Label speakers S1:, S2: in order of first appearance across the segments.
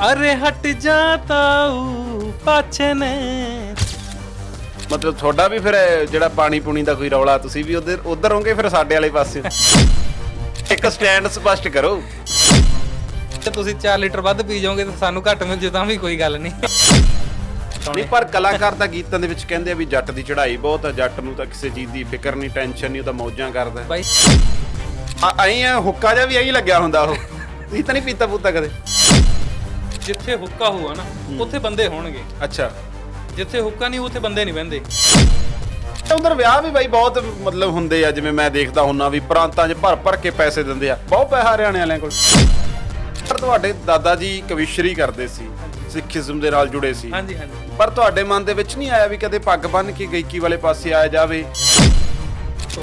S1: अरे हट जाता हूँ पाछे ने
S2: ਮਤਲਬ ਤੁਹਾਡਾ ਵੀ ਫਿਰ ਜਿਹੜਾ ਪਾਣੀ ਪੂਣੀ ਦਾ ਕੋਈ ਰੌਲਾ ਤੁਸੀਂ ਵੀ ਉਧਰ ਉਧਰ ਹੋਗੇ ਫਿਰ ਸਾਡੇ ਵਾਲੇ ਪਾਸੇ ਇੱਕ ਸਟੈਂਡ ਸਪਸ਼ਟ ਕਰੋ
S1: ਤੇ ਤੁਸੀਂ 4 ਲੀਟਰ ਵੱਧ ਪੀ ਜਾਓਗੇ ਤਾਂ ਸਾਨੂੰ ਘੱਟ ਮਿਲ ਜੂ ਤਾਂ ਵੀ ਕੋਈ ਗੱਲ ਨਹੀਂ
S2: ਨਹੀਂ ਪਰ ਕਲਾਕਾਰ ਤਾਂ ਗੀਤਾਂ ਦੇ ਵਿੱਚ ਕਹਿੰਦੇ ਆ ਵੀ ਜੱਟ ਦੀ ਚੜ੍ਹਾਈ ਬਹੁਤ ਆ ਜੱਟ ਨੂੰ ਤਾਂ ਕਿਸੇ ਚੀਜ਼ ਦੀ ਫਿਕਰ ਨਹੀਂ ਟੈਨਸ਼ਨ ਨਹੀਂ ਉਹ ਤਾਂ ਮੌਜਾਂ ਕਰਦਾ
S1: ਬਾਈ
S2: ਆਈ ਆ ਹੁੱਕਾ ਜਿਹਾ ਵੀ ਐਂ ਲੱਗਿਆ ਹੁੰਦਾ ਉਹ ਤੁਸੀਂ ਤਾਂ ਨਹੀਂ ਪੀਤਾ ਪੂਤਾ ਕਦੇ
S1: ਜਿੱਥੇ ਹੁੱਕਾ ਹੋਊਗਾ ਨਾ ਉੱਥੇ ਬੰਦੇ ਹੋਣਗੇ।
S2: ਅੱਛਾ।
S1: ਜਿੱਥੇ ਹੁੱਕਾ ਨਹੀਂ ਉੱਥੇ ਬੰਦੇ ਨਹੀਂ ਬਹਿੰਦੇ।
S2: ਉਧਰ ਵਿਆਹ ਵੀ ਬਾਈ ਬਹੁਤ ਮਤਲਬ ਹੁੰਦੇ ਆ ਜਿਵੇਂ ਮੈਂ ਦੇਖਦਾ ਹੁੰਨਾ ਵੀ ਪ੍ਰਾਂਤਾਂ 'ਚ ਭਰ ਭਰ ਕੇ ਪੈਸੇ ਦਿੰਦੇ ਆ। ਬਹੁਤ ਪੈਸਾ ਹਰਿਆਣੇ ਵਾਲਿਆਂ ਕੋਲ। ਪਰ ਤੁਹਾਡੇ ਦਾਦਾ ਜੀ ਕਵਿਸ਼ਰੀ ਕਰਦੇ ਸੀ ਸਿੱਖੀਜ਼ਮ ਦੇ ਨਾਲ ਜੁੜੇ ਸੀ।
S1: ਹਾਂਜੀ ਹਾਂਜੀ।
S2: ਪਰ ਤੁਹਾਡੇ ਮਨ ਦੇ ਵਿੱਚ ਨਹੀਂ ਆਇਆ ਵੀ ਕਦੇ ਪੱਗ ਬੰਨ ਕੇ ਗਾਇਕੀ ਵਾਲੇ ਪਾਸੇ ਆਇਆ ਜਾਵੇ?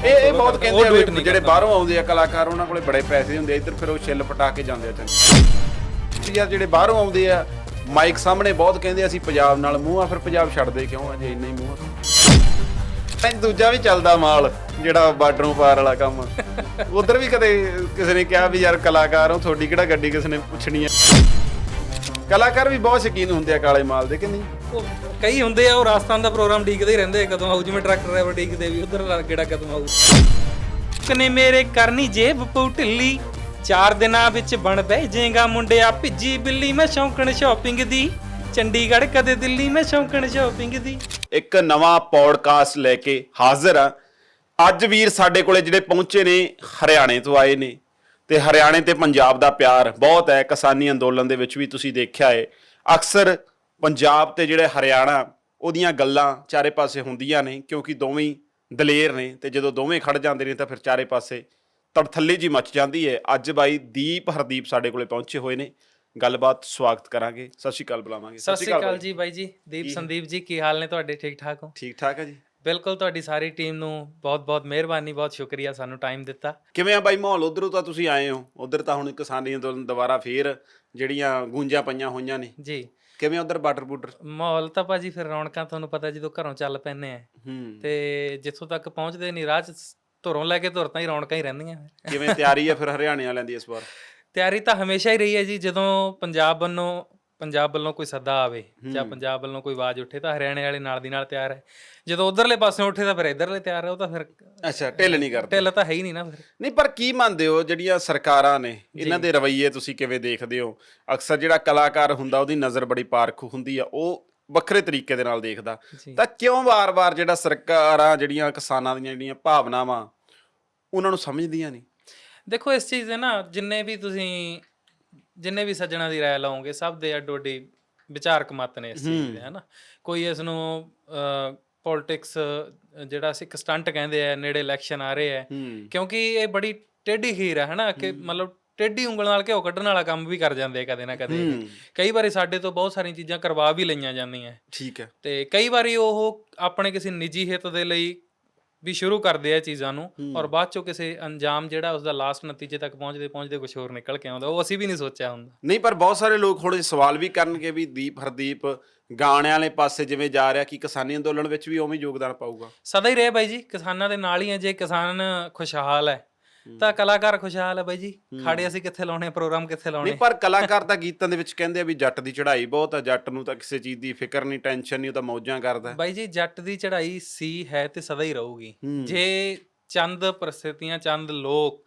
S2: ਇਹ ਇਹ ਬਹੁਤ
S1: ਉਹ
S2: ਕਹਿੰਦੇ ਆ
S1: ਨਹੀਂ
S2: ਜਿਹੜੇ
S1: ਕਰਦਾ।
S2: ਬਾਹਰੋਂ ਆਉਂਦੇ ਆ ਕਲਾਕਾਰ ਉਹਨਾਂ ਕੋਲੇ ਬੜੇ ਪੈਸੇ ਹੁੰਦੇ ਆ ਇੱਧਰ ਫਿਰ ਉਹ ਛਿੱਲ ਪਟਾ ਕੇ ਜਾਂਦੇ ਆ ਚੰਗੇ ਯਾਰ ਜਿਹੜੇ ਬਾਹਰੋਂ ਆਉਂਦੇ ਆ, ਮਾਈਕ ਸਾਹਮਣੇ ਬਹੁਤ ਕਹਿੰਦੇ ਅਸੀਂ ਪੰਜਾਬ ਨਾਲ ਮੂੰਹ ਆ, ਫਿਰ ਪੰਜਾਬ ਛੱਡਦੇ ਕਿਉਂ ਆ, ਜੇ ਇੰਨਾ ਹੀ ਮੂੰਹ ਆ? ਤੇ ਦੂਜਾ ਵੀ ਚੱਲਦਾ ਮਾਲ, ਜਿਹੜਾ ਬਾਰਡਰੋਂ ਪਾਰ ਵਾਲਾ ਕੰਮ। ਉਧਰ ਵੀ ਕਦੇ ਕਿਸੇ ਨੇ ਕਿਹਾ ਵੀ ਯਾਰ ਕਲਾਕਾਰ ਹੋ, ਤੁਹਾਡੀ ਕਿਹੜਾ ਗੱਡੀ ਕਿਸੇ ਨੇ ਪੁੱਛਣੀ ਹੈ ਕਲਾਕਾਰ ਵੀ ਬਹੁਤ ਸ਼ੌਕੀਨ ਹੁੰਦੇ ਆ ਕਾਲੇ ਮਾਲ ਦੇ, ਕਿ ਨਹੀਂ?
S1: ਕਈ ਹੁੰਦੇ ਆ, ਉਹ ਰਾਜਸਥਾਨ ਦਾ ਪ੍ਰੋਗਰਾਮ ਡੀਕਦੇ ਹੀ ਰਹਿੰਦੇ ਕਦੋਂ ਆਊ, ਜਿਵੇਂ ਟਰੱਕ ਡਰਾਈਵਰ ਡੀਕਦੇ ਵੀ, ਉਧਰ ਕਿਹੜਾ ਕਦੋਂ ਆਊ? ਕਨੇ ਮੇਰੇ ਕਰਨੀ ਜੇਬ ਪਉ ਢਿੱਲੀ। ਚਾਰ ਦਿਨਾਂ ਵਿੱਚ ਬਣ ਬਹਿ ਜਾਏਗਾ ਮੁੰਡਿਆ। ਭਿੱਜੀ ਬਿੱਲੀ ਮੈਂ ਸ਼ੌਂਕਣ ਸ਼ਾਪਿੰਗ ਦੀ। ਚੰਡੀਗੜ੍ਹ ਕਦੇ ਦਿੱਲੀ ਮੈਂ ਸ਼ੌਂਕਣ ਸ਼ਾਪਿੰਗ ਦੀ।
S2: ਇੱਕ ਨਵਾਂ ਪੌਡਕਾਸਟ ਲੈ ਕੇ ਹਾਜ਼ਰ ਆ। ਅੱਜ ਵੀਰ ਸਾਡੇ ਕੋਲੇ ਜਿਹੜੇ ਪਹੁੰਚੇ ਨੇ, ਹਰਿਆਣੇ ਤੋਂ ਆਏ ਨੇ। ਤੇ ਹਰਿਆਣੇ ਤੇ ਪੰਜਾਬ ਦਾ ਪਿਆਰ ਬਹੁਤ ਹੈ। ਕਿਸਾਨੀ ਅੰਦੋਲਨ ਦੇ ਵਿੱਚ ਵੀ ਤੁਸੀਂ ਦੇਖਿਆ ਹੈ ਅਕਸਰ ਪੰਜਾਬ ਤੇ ਜਿਹੜੇ ਹਰਿਆਣਾ, ਉਹਦੀਆਂ ਗੱਲਾਂ ਚਾਰੇ ਪਾਸੇ ਹੁੰਦੀਆਂ ਨੇ, ਕਿਉਂਕਿ ਦੋਵੇਂ ਦਲੇਰ ਨੇ ਤੇ ਜਦੋਂ ਦੋਵੇਂ ਖੜ ਜਾਂਦੇ ਨੇ ਤਾਂ ਫਿਰ ਚਾਰੇ ਪਾਸੇ ਤੜਥੱਲੀ ਜੀ ਮਚ ਜਾਂਦੀ ਹੈ। ਅੱਜ ਬਾਈ ਦੀਪ ਹਰਦੀਪ ਸਾਡੇ ਕੋਲੇ ਪਹੁੰਚੇ ਹੋਏ ਨੇ। ਗੱਲਬਾਤ ਸਵਾਗਤ ਕਰਾਂਗੇ। ਸਤਿ ਸ਼੍ਰੀ ਅਕਾਲ ਬੁਲਾਵਾਂਗੇ।
S1: ਸਤਿ ਸ਼੍ਰੀ ਅਕਾਲ। ਜੀ ਬਾਈ ਜੀ। ਦੀਪ ਸੰਦੀਪ ਜੀ ਕੀ ਹਾਲ ਨੇ ਤੁਹਾਡੇ? ਠੀਕ ਠਾਕ ਹੋ?
S2: ਠੀਕ ਠਾਕ ਹੈ ਜੀ।
S1: ਬਿਲਕੁਲ ਤੁਹਾਡੀ ਸਾਰੀ ਟੀਮ ਨੂੰ ਬਹੁਤ-ਬਹੁਤ ਮਿਹਰਬਾਨੀ ਬਹੁਤ ਸ਼ੁਕਰੀਆ ਸਾਨੂੰ ਟਾਈਮ ਦਿੱਤਾ।
S2: ਕਿਵੇਂ ਆ ਬਾਈ ਮਾਹੌਲ? ਉਧਰੋਂ ਤਾਂ ਤੁਸੀਂ ਆਏ ਹੋ। ਉਧਰ ਤਾਂ ਹੁਣ ਕਿਸਾਨੀ ਅੰਦੋਲਨ ਦੁਬਾਰਾ ਫੇਰ ਜਿਹੜੀਆਂ ਗੂੰਜਾਂ ਪਈਆਂ ਹੋਈਆਂ ਨੇ।
S1: ਜੀ।
S2: ਕਿਵੇਂ ਉਧਰ ਬਾਰਡਰ ਬੂਡਰ
S1: ਮਾਹੌਲ ਤਾਂ ਭਾਜੀ ਫਿਰ ਰੌਣਕਾਂ ਤੁਹਾਨੂੰ ਪਤਾ ਜਦੋਂ ਘਰੋਂ ਚੱਲ ਪੈਨੇ ਆ।
S2: ਹੂੰ।
S1: ਤੇ ਜਿੱਥੋਂ ਤੱਕ ਪਹੁੰਚਦੇ ਨਹੀਂ ਰਾਹ 'ਚ ਧੁਰੋਂ ਲੈ ਕੇ ਧੁਰ ਤਾਂ ਹੀ ਰੌਣਕਾਂ ਹੀ ਰਹਿੰਦੀਆਂ।
S2: ਕਿਵੇਂ ਤਿਆਰੀ ਹੈ ਫਿਰ ਹਰਿਆਣੇ ਵਾਲਿਆਂ ਦੀ ਇਸ ਵਾਰ?
S1: ਤਿਆਰੀ ਤਾਂ ਹਮੇਸ਼ਾ ਹੀ ਰਹੀ ਹੈ ਜੀ ਜਦੋਂ ਪੰਜਾਬ ਵੱਲੋਂ ਪੰਜਾਬ ਵੱਲੋਂ ਕੋਈ ਸੱਦਾ ਆਵੇ ਜਾਂ ਪੰਜਾਬ ਵੱਲੋਂ ਕੋਈ ਆਵਾਜ਼ ਉੱਠੇ ਤਾਂ ਹਰਿਆਣੇ ਵਾਲੇ ਨਾਲ ਦੀ ਨਾਲ ਤਿਆਰ ਹੈ। ਜਦੋਂ ਉਧਰਲੇ ਪਾਸੇ ਉੱਠੇ ਤਾਂ ਫਿਰ ਇਧਰਲੇ ਤਿਆਰ ਹੈ ਉਹ ਤਾਂ ਫਿਰ
S2: ਅੱਛਾ ਢਿੱਲ ਨਹੀਂ ਕਰਦੇ।
S1: ਢਿੱਲ ਤਾਂ ਹੈ ਹੀ ਨਹੀਂ ਨਾ ਫਿਰ।
S2: ਨਹੀਂ ਪਰ ਕੀ ਮੰਨਦੇ ਹੋ ਜਿਹੜੀਆਂ ਸਰਕਾਰਾਂ ਨੇ ਇਹਨਾਂ ਦੇ ਰਵੱਈਏ ਤੁਸੀਂ ਕਿਵੇਂ ਦੇਖਦੇ ਹੋ? ਅਕਸਰ ਜਿਹੜਾ ਕਲਾਕਾਰ ਹੁੰਦਾ ਉਹਦੀ ਨਜ਼ਰ ਬੜੀ ਪਾਰਖ ਹੁੰਦੀ ਆ ਉਹ ਵੱਖਰੇ ਤਰੀਕੇ ਦੇ ਨਾਲ ਦੇਖਦਾ। ਤਾਂ ਕਿਉਂ ਵਾਰ-ਵਾਰ ਜਿਹੜਾ ਸਰਕਾਰਾਂ ਜਿਹੜੀਆਂ ਕਿਸਾਨਾਂ ਦੀਆਂ ਜਿਹੜੀਆਂ ਭਾਵਨਾਵਾਂ ਉਹਨਾਂ ਨੂੰ ਸਮਝਦੀਆਂ ਨਹੀਂ।
S1: ਦੇਖੋ ਇਸ ਚੀਜ਼ ਦੇ ਨਾ ਜਿੰਨੇ ਵੀ ਤੁਸੀਂ ਜਿੰਨੇ ਵੀ ਸੱਜਣਾ ਦੀ ਰਾਏ ਲਾਓਗੇ ਸਭ ਦੇ ਅੱਡੋ ਅੱਡੀ ਵਿਚਾਰਕ ਮਤ ਨੇ ਇਸ ਚੀਜ਼ ਦੇ ਹਨਾ। ਕੋਈ ਇਸ ਨੂੰ ਪੋਲਿਟਿਕਸ ਜਿਹੜਾ ਸੀ ਇੱਕ ਸਟੰਟ ਕਹਿੰਦੇ ਆ ਨੇੜੇ ਇਲੈਕਸ਼ਨ ਆ ਰਹੇ ਆ ਕਿਉਂਕਿ ਇਹ ਬੜੀ ਟੇਢੀ ਖੀਰ ਹੈ ਹਨਾ ਕਿ ਮਤਲਬ ਟੇਢੀ ਉਂਗਲ ਨਾਲ ਘਿਓ ਕੱਢਣ ਵਾਲਾ ਕੰਮ ਵੀ ਕਰ ਜਾਂਦੇ ਆ ਕਦੇ ਨਾ ਕਦੇ। ਕਈ ਵਾਰੀ ਸਾਡੇ ਤੋਂ ਬਹੁਤ ਸਾਰੀਆਂ ਚੀਜ਼ਾਂ ਕਰਵਾ ਵੀ ਲਈਆਂ ਜਾਂਦੀਆਂ।
S2: ਠੀਕ ਹੈ।
S1: ਤੇ ਕਈ ਵਾਰੀ ਉਹ ਆਪਣੇ ਕਿਸੇ ਨਿੱਜੀ ਹਿੱਤ ਦੇ ਲਈ ਵੀ ਸ਼ੁਰੂ ਕਰਦੇ ਆ ਚੀਜ਼ਾਂ ਨੂੰ ਔਰ ਬਾਅਦ ਚੋਂ ਕਿਸੇ ਅੰਜਾਮ ਜਿਹੜਾ ਉਸ ਦਾ ਲਾਸਟ ਨਤੀਜੇ ਤੱਕ ਪਹੁੰਚਦੇ ਪਹੁੰਚਦੇ ਕੁਝ ਹੋਰ ਨਿਕਲ ਕੇ ਆਉਂਦਾ ਉਹ ਅਸੀਂ ਵੀ ਨਹੀਂ ਸੋਚਿਆ ਹੁੰਦਾ।
S2: ਨਹੀਂ ਪਰ ਬਹੁਤ ਸਾਰੇ ਲੋਕ ਹੁਣ ਇਹ ਸਵਾਲ ਵੀ ਕਰਨਗੇ ਵੀ ਦੀਪ ਹਰਦੀਪ ਗਾਣਿਆਂ ਵਾਲੇ ਪਾਸੇ ਜਿਵੇਂ ਜਾ ਰਿਹਾ ਕਿ ਕਿਸਾਨੀ ਅੰਦੋਲਨ ਵਿੱਚ ਵੀ ਉਵੇਂ ਯੋਗਦਾਨ ਪਾਊਗਾ?
S1: ਸਦਾ ਹੀ ਰਹੇ ਬਾਈ ਜੀ ਕਿਸਾਨਾਂ ਦੇ ਨਾਲ ਹੀ ਹੈ ਜੇ ਕਿਸਾਨ ਖੁਸ਼ਹਾਲ ਹੈ ਤਾਂ ਕਲਾਕਾਰ ਖੁਸ਼ਹਾਲ ਹੈ ਬਾਈ ਜੀ। ਖਾੜੇ ਅਸੀਂ ਕਿੱਥੇ ਲਾਉਣੇ ਪ੍ਰੋਗਰਾਮ ਕਿੱਥੇ ਲਾਉਣੇ?
S2: ਨਹੀਂ ਪਰ ਕਲਾਕਾਰ ਤਾਂ ਗੀਤਾਂ ਦੇ ਵਿੱਚ ਕਹਿੰਦੇ ਆ ਵੀ ਜੱਟ ਦੀ ਚੜ੍ਹਾਈ ਬਹੁਤ ਆ ਜੱਟ ਨੂੰ ਤਾਂ ਕਿਸੇ ਚੀਜ਼ ਦੀ ਫਿਕਰ ਨਹੀਂ ਟੈਨਸ਼ਨ ਨਹੀਂ ਉਹ ਤਾਂ ਮੌਜਾਂ ਕਰਦਾ।
S1: ਬਾਈ ਜੀ ਜੱਟ ਦੀ ਚੜ੍ਹਾਈ ਸੀ ਹੈ ਤੇ ਸਦਾ ਹੀ ਰਹੂਗੀ। ਜੇ ਚੰਦ ਪ੍ਰਸਥਿਤੀਆਂ ਚੰਦ ਲੋਕ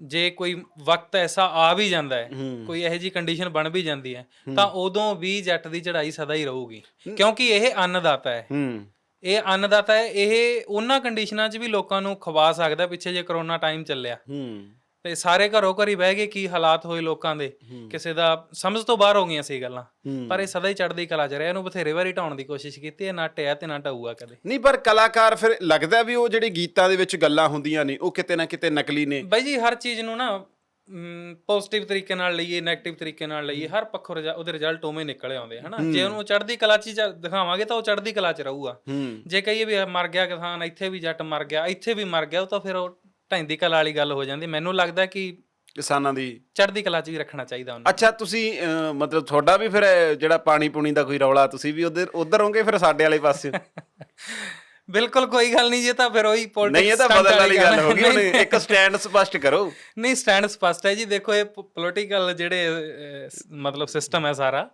S1: ਜੇ ਕੋਈ ਵਕਤ ਐਸਾ ਆ ਵੀ ਜਾਂਦਾ ਹੈ। ਕੋਈ ਇਹੋ ਜੀ ਕੰਡੀਸ਼ਨ ਬਣ ਵੀ ਜਾਂਦੀ ਹੈ ਤਾਂ ਉਦੋਂ ਵੀ ਜੱਟ ਦੀ ਚੜ੍ਹਾਈ ਸਦਾ ਹੀ ਰਹੂਗੀ। ਕਿਉਂਕਿ ਇਹ ਅੰਨਦਾਤਾ ਹੂੰ। ਇਹ ਅੰਨਦਾਤਾ ਹੈ ਇਹ ਉਹਨਾਂ ਕੰਡੀਸ਼ਨਾਂ 'ਚ ਵੀ ਲੋਕਾਂ ਨੂੰ ਖਵਾ ਸਕਦਾ ਪਿੱਛੇ ਜੇ ਕਰੋਨਾ ਟਾਈਮ ਚੱਲਿਆ।
S2: ਹੂੰ।
S1: ਤੇ ਸਾਰੇ ਘਰੋਂ ਘਰੀ ਬਹਿ ਗਏ ਕੀ ਹਾਲਾਤ ਹੋਏ ਲੋਕਾਂ ਦੇ ਕਿਸੇ ਦਾ ਸਮਝ ਤੋਂ ਬਾਹਰ ਹੋ ਗਈਆਂ ਸੀ ਗੱਲਾਂ। ਪਰ ਇਹ ਸਦਾ ਹੀ ਚੜ੍ਹਦੀ ਕਲਾ 'ਚ ਰਿਹਾ ਇਹਨੂੰ ਬਥੇਰੇ ਵਾਰੀ ਢਾਉਣ ਦੀ ਕੋਸ਼ਿਸ਼ ਕੀਤੀ ਇਹ ਨਾ ਟਿਆ ਤੇ ਨਾ ਢਾਊਗਾ ਕਦੇ।
S2: ਨਹੀਂ ਪਰ ਕਲਾਕਾਰ ਫਿਰ ਲੱਗਦਾ ਵੀ ਉਹ ਜਿਹੜੇ ਗੀਤਾਂ ਦੇ ਵਿੱਚ ਗੱਲਾਂ ਹੁੰਦੀਆਂ ਨੇ ਉਹ ਕਿਤੇ ਨਾ ਕਿਤੇ ਨਕਲੀ ਨੇ।
S1: ਬਾਈ ਜੀ ਹਰ ਚੀਜ਼ ਨੂੰ ਨਾ ਪੋਜ਼ਿਟਿਵ ਤਰੀਕੇ ਨਾਲ ਲਈਏ 네ਗੇਟਿਵ ਤਰੀਕੇ ਨਾਲ ਲਈਏ ਹਰ ਪੱਖੋਂ ਉਹਦੇ ਰਿਜ਼ਲਟ ਉਵੇਂ ਨਿਕਲੇ ਆਉਂਦੇ ਹਨਾ? ਜੇ ਉਹਨੂੰ ਚੜ੍ਹਦੀ ਕਲਾ 'ਚ ਦਿਖਾਵਾਂਗੇ ਤਾਂ ਉਹ ਚੜ੍ਹਦੀ ਕਲਾ 'ਚ ਰਹੂਗਾ। ਜੇ ਕਹੀਏ ਵੀ ਮਰ ਗਿਆ ਕਿਸਾਨ ਇੱਥੇ ਵੀ ਜੱਟ ਮਰ ਗਿਆ ਇੱਥੇ ਵੀ ਮਰ ਗਿਆ ਉਹ ਤਾਂ ਫਿਰ ਉਹ ਢੈਂਦੀ ਕਲਾ ਵਾਲੀ ਗੱਲ ਹੋ ਜਾਂਦੀ। ਮੈਨੂੰ ਲੱਗਦਾ ਕਿ
S2: ਕਿਸਾਨਾਂ ਦੀ
S1: ਚੜ੍ਹਦੀ ਕਲਾ 'ਚ ਵੀ ਰੱਖਣਾ ਚਾਹੀਦਾ ਉਹਨੂੰ।
S2: ਅੱਛਾ ਤੁਸੀਂ ਮਤਲਬ ਤੁਹਾਡਾ ਵੀ ਫਿਰ ਜਿਹੜਾ ਪਾਣੀ ਪੂਣੀ ਦਾ ਕੋਈ ਰੌਲਾ ਤੁਸੀਂ ਵੀ ਉਧਰ ਉਧਰ ਹੋਗੇ ਫਿਰ ਸਾਡੇ ਵਾਲੇ ਪਾਸੇ?
S1: ਬਿਲਕੁਲ ਕੋਈ ਗੱਲ ਨਹੀਂ ਜੀ ਤਾਂ ਫਿਰ ਉਹੀ ਪੋਲਿਟਿਕਸ
S2: ਨਹੀਂ ਇਹ ਤਾਂ ਬਦਲਣ ਵਾਲੀ ਗੱਲ ਹੋ। ਗਈ ਹੁਣ ਇੱਕ ਸਟੈਂਡ ਸਪਸ਼ਟ ਕਰੋ।
S1: ਨਹੀਂ ਸਟੈਂਡ ਸਪਸ਼ਟ ਹੈ ਜੀ ਦੇਖੋ ਇਹ ਪੋਲਿਟੀਕਲ ਜਿਹੜੇ ਮਤਲਬ ਸਿਸਟਮ ਹੈ ਸਾਰਾ।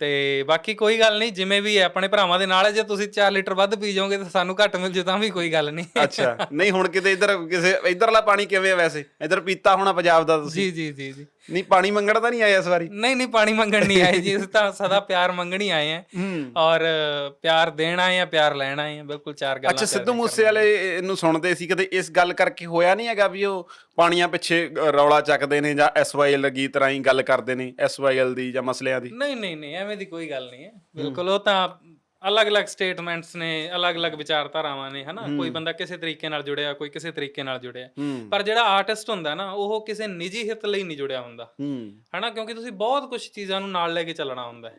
S1: ਤੇ ਬਾਕੀ ਕੋਈ ਗੱਲ ਨਹੀਂ ਜਿਵੇਂ ਵੀ ਹੈ ਆਪਣੇ ਭਰਾਵਾਂ ਦੇ ਨਾਲ ਹੈ ਜੇ ਤੁਸੀਂ 4 ਲੀਟਰ ਵੱਧ ਪੀ ਜਾਓਗੇ ਤਾਂ ਸਾਨੂੰ ਘੱਟ ਮਿਲ ਜੂ ਤਾਂ ਵੀ ਕੋਈ ਗੱਲ ਨਹੀਂ।
S2: ਅੱਛਾ ਨਹੀਂ ਹੁਣ ਕਿਤੇ ਇੱਧਰ ਕਿਸੇ ਇੱਧਰਲਾ ਪਾਣੀ ਕਿਵੇਂ ਆ ਵੈਸੇ? ਇੱਧਰ ਪੀਤਾ ਹੋਣਾ ਪੰਜਾਬ ਦਾ ਤੁਸੀਂ?
S1: ਜੀ ਜੀ ਜੀ
S2: ਨਹੀਂ ਪਾਣੀ ਮੰਗਣ ਤਾਂ ਨਹੀਂ ਆਇਆ ਇਸ ਵਾਰੀ?
S1: ਨਹੀਂ ਨਹੀਂ ਪਾਣੀ ਮੰਗਣ ਨਹੀਂ ਆਏ ਜੀ ਅਸੀਂ ਤਾਂ ਸਦਾ ਪਿਆਰ ਮੰਗਣ ਹੀ ਆਏ ਆ।
S2: ਹੂੰ।
S1: ਔਰ ਪਿਆਰ ਦੇਣ ਆਏ ਆ ਪਿਆਰ ਲੈਣ ਆਏ ਆ ਬਿਲਕੁਲ ਚਾਰ ਗੱਲਾਂ
S2: ਅੱਛਾ ਸਿੱਧੂ ਮੂਸੇ ਵਾਲੇ ਨੂੰ ਸੁਣਦੇ ਸੀ ਕਦੇ ਇਸ ਗੱਲ ਕਰਕੇ ਹੋਇਆ ਨਹੀਂ ਹੈਗਾ ਵੀ ਉਹ ਪਾਣੀਆਂ ਪਿੱਛੇ ਅ, ਰੌਲਾ ਚੱਕਦੇ ਨੇ ਜਾਂ ਐਸਵਾਈਐਲ ਗੀਤ ਰਾਹੀਂ ਗੱਲ ਕਰਦੇ ਨੇ ਐਸਵਾਈਐਲ ਦੀ ਜਾਂ ਮਸਲਿਆਂ ਦੀ?
S1: ਨਹੀਂ ਨਹੀਂ ਨਹੀਂ ਐਵੇਂ ਦੀ ਕੋਈ ਗੱਲ ਨਹੀਂ ਹੈ। ਬਿਲਕੁਲ ਉਹ ਤਾਂ ਅਲੱਗ-ਅਲੱਗ ਸਟੇਟਮੈਂਟਸ ਨੇ ਅਲੱਗ-ਅਲੱਗ ਵਿਚਾਰਧਾਰਾਵਾਂ ਨੇ ਹਨਾ? ਕੋਈ ਬੰਦਾ ਕਿਸੇ ਤਰੀਕੇ ਨਾਲ ਜੁੜਿਆ ਕੋਈ ਕਿਸੇ ਤਰੀਕੇ ਨਾਲ ਜੁੜਿਆ। ਪਰ ਜਿਹੜਾ ਆਰਟਿਸਟ ਹੁੰਦਾ ਨਾ ਉਹ ਕਿਸੇ ਨਿੱਜੀ ਹਿੱਤ ਲਈ ਨਹੀਂ ਜੁੜਿਆ ਹੁੰਦਾ। ਹਨਾ? ਕਿਉਂਕਿ ਤੁਸੀਂ ਬਹੁਤ ਕੁਝ ਚੀਜ਼ਾਂ ਨੂੰ ਨਾਲ ਲੈ ਕੇ ਚੱਲਣਾ ਹੁੰਦਾ ਹੈ।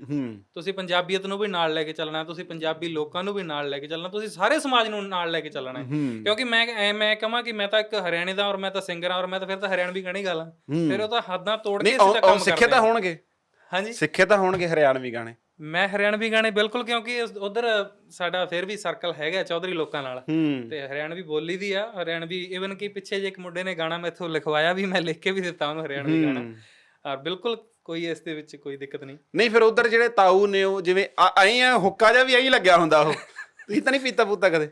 S1: ਤੁਸੀਂ ਪੰਜਾਬੀਅਤ ਨੂੰ ਵੀ ਨਾਲ ਲੈ ਕੇ ਚੱਲਣਾ ਤੁਸੀਂ ਪੰਜਾਬੀ ਲੋਕਾਂ ਨੂੰ ਵੀ ਨਾਲ ਲੈ ਕੇ ਚੱਲਣਾ ਤੁਸੀਂ ਸਾਰੇ ਸਮਾਜ ਨੂੰ ਨਾਲ ਲੈ ਕੇ ਚੱਲਣਾ ਹੈ। ਕਿਉਂਕਿ ਮੈਂ ਮੈਂ ਕਹਾਂ ਕਿ ਮੈਂ ਤਾਂ ਇੱਕ ਹਰਿਆਣੇ ਦਾ ਔਰ ਮੈਂ ਤਾਂ ਸਿੰਗਰ ਆ ਔਰ ਮੈਂ ਤਾਂ ਫਿਰ ਤਾਂ ਹਰਿਆਣਵੀ ਗਾਣੇ ਗਾ ਲਾਂ। ਫਿਰ ਉਹ ਤਾਂ ਹੱਦਾਂ ਤੋੜ ਕੇ
S2: ਨਹੀਂ
S1: ਅਸੀਂ
S2: ਉਹ-
S1: ਤਾਂ
S2: ਉਹ
S1: ਕੰਮ
S2: ਸਿੱਖੇ
S1: ਕਰਦੇ
S2: ਤਾਂ ਹੋਣਗੇ।
S1: ਹਾਂਜੀ।
S2: ਸਿੱਖੇ ਤਾਂ ਹੋਣਗੇ ਹਰਿਆਣਵੀ ਗਾਣੇ।
S1: ਮੈਂ ਹਰਿਆਣਵੀ ਗਾਣੇ ਬਿਲਕੁਲ ਕਿਉਂਕਿ ਉਧਰ ਸਾਡਾ ਫਿਰ ਵੀ ਸਰਕਲ ਹੈਗਾ ਚੌਧਰੀ ਲੋਕਾਂ ਨਾਲ। ਤੇ ਹਰਿਆਣਵੀ ਬੋਲੀ ਦੀ ਆ ਹਰਿਆਣਵੀ ਇਵਨ ਕਿ ਪਿੱਛੇ ਜੇ ਇੱਕ ਮੁੰਡੇ ਨੇ ਗਾਣਾ ਮੈਥੋਂ ਲਿਖਵਾਇਆ ਵੀ ਮੈਂ ਲਿਖ ਕੇ ਵੀ ਦਿੱਤਾ ਉਹਨੂੰ ਹਰਿਆਣਵੀ ਗਾਣਾ। ਔਰ ਬਿਲਕੁਲ ਕੋਈ ਇਸ ਦੇ ਵਿੱਚ ਕੋਈ ਦਿੱਕਤ ਨਹੀਂ।
S2: ਨਹੀਂ ਫਿਰ ਉਧਰ ਜਿਹੜੇ ਤਾਊ ਨੇ ਉਹ ਜਿਵੇਂ ਆਈ ਆ ਹੁੱਕਾ ਜਿਹਾ ਵੀ ਐਂ ਲੱਗਿਆ ਹੁੰਦਾ ਉਹ। ਤੁਸੀਂ ਤਾਂ ਨਹੀਂ ਪੀਤਾ ਪੂਤਾ ਕਦੇ?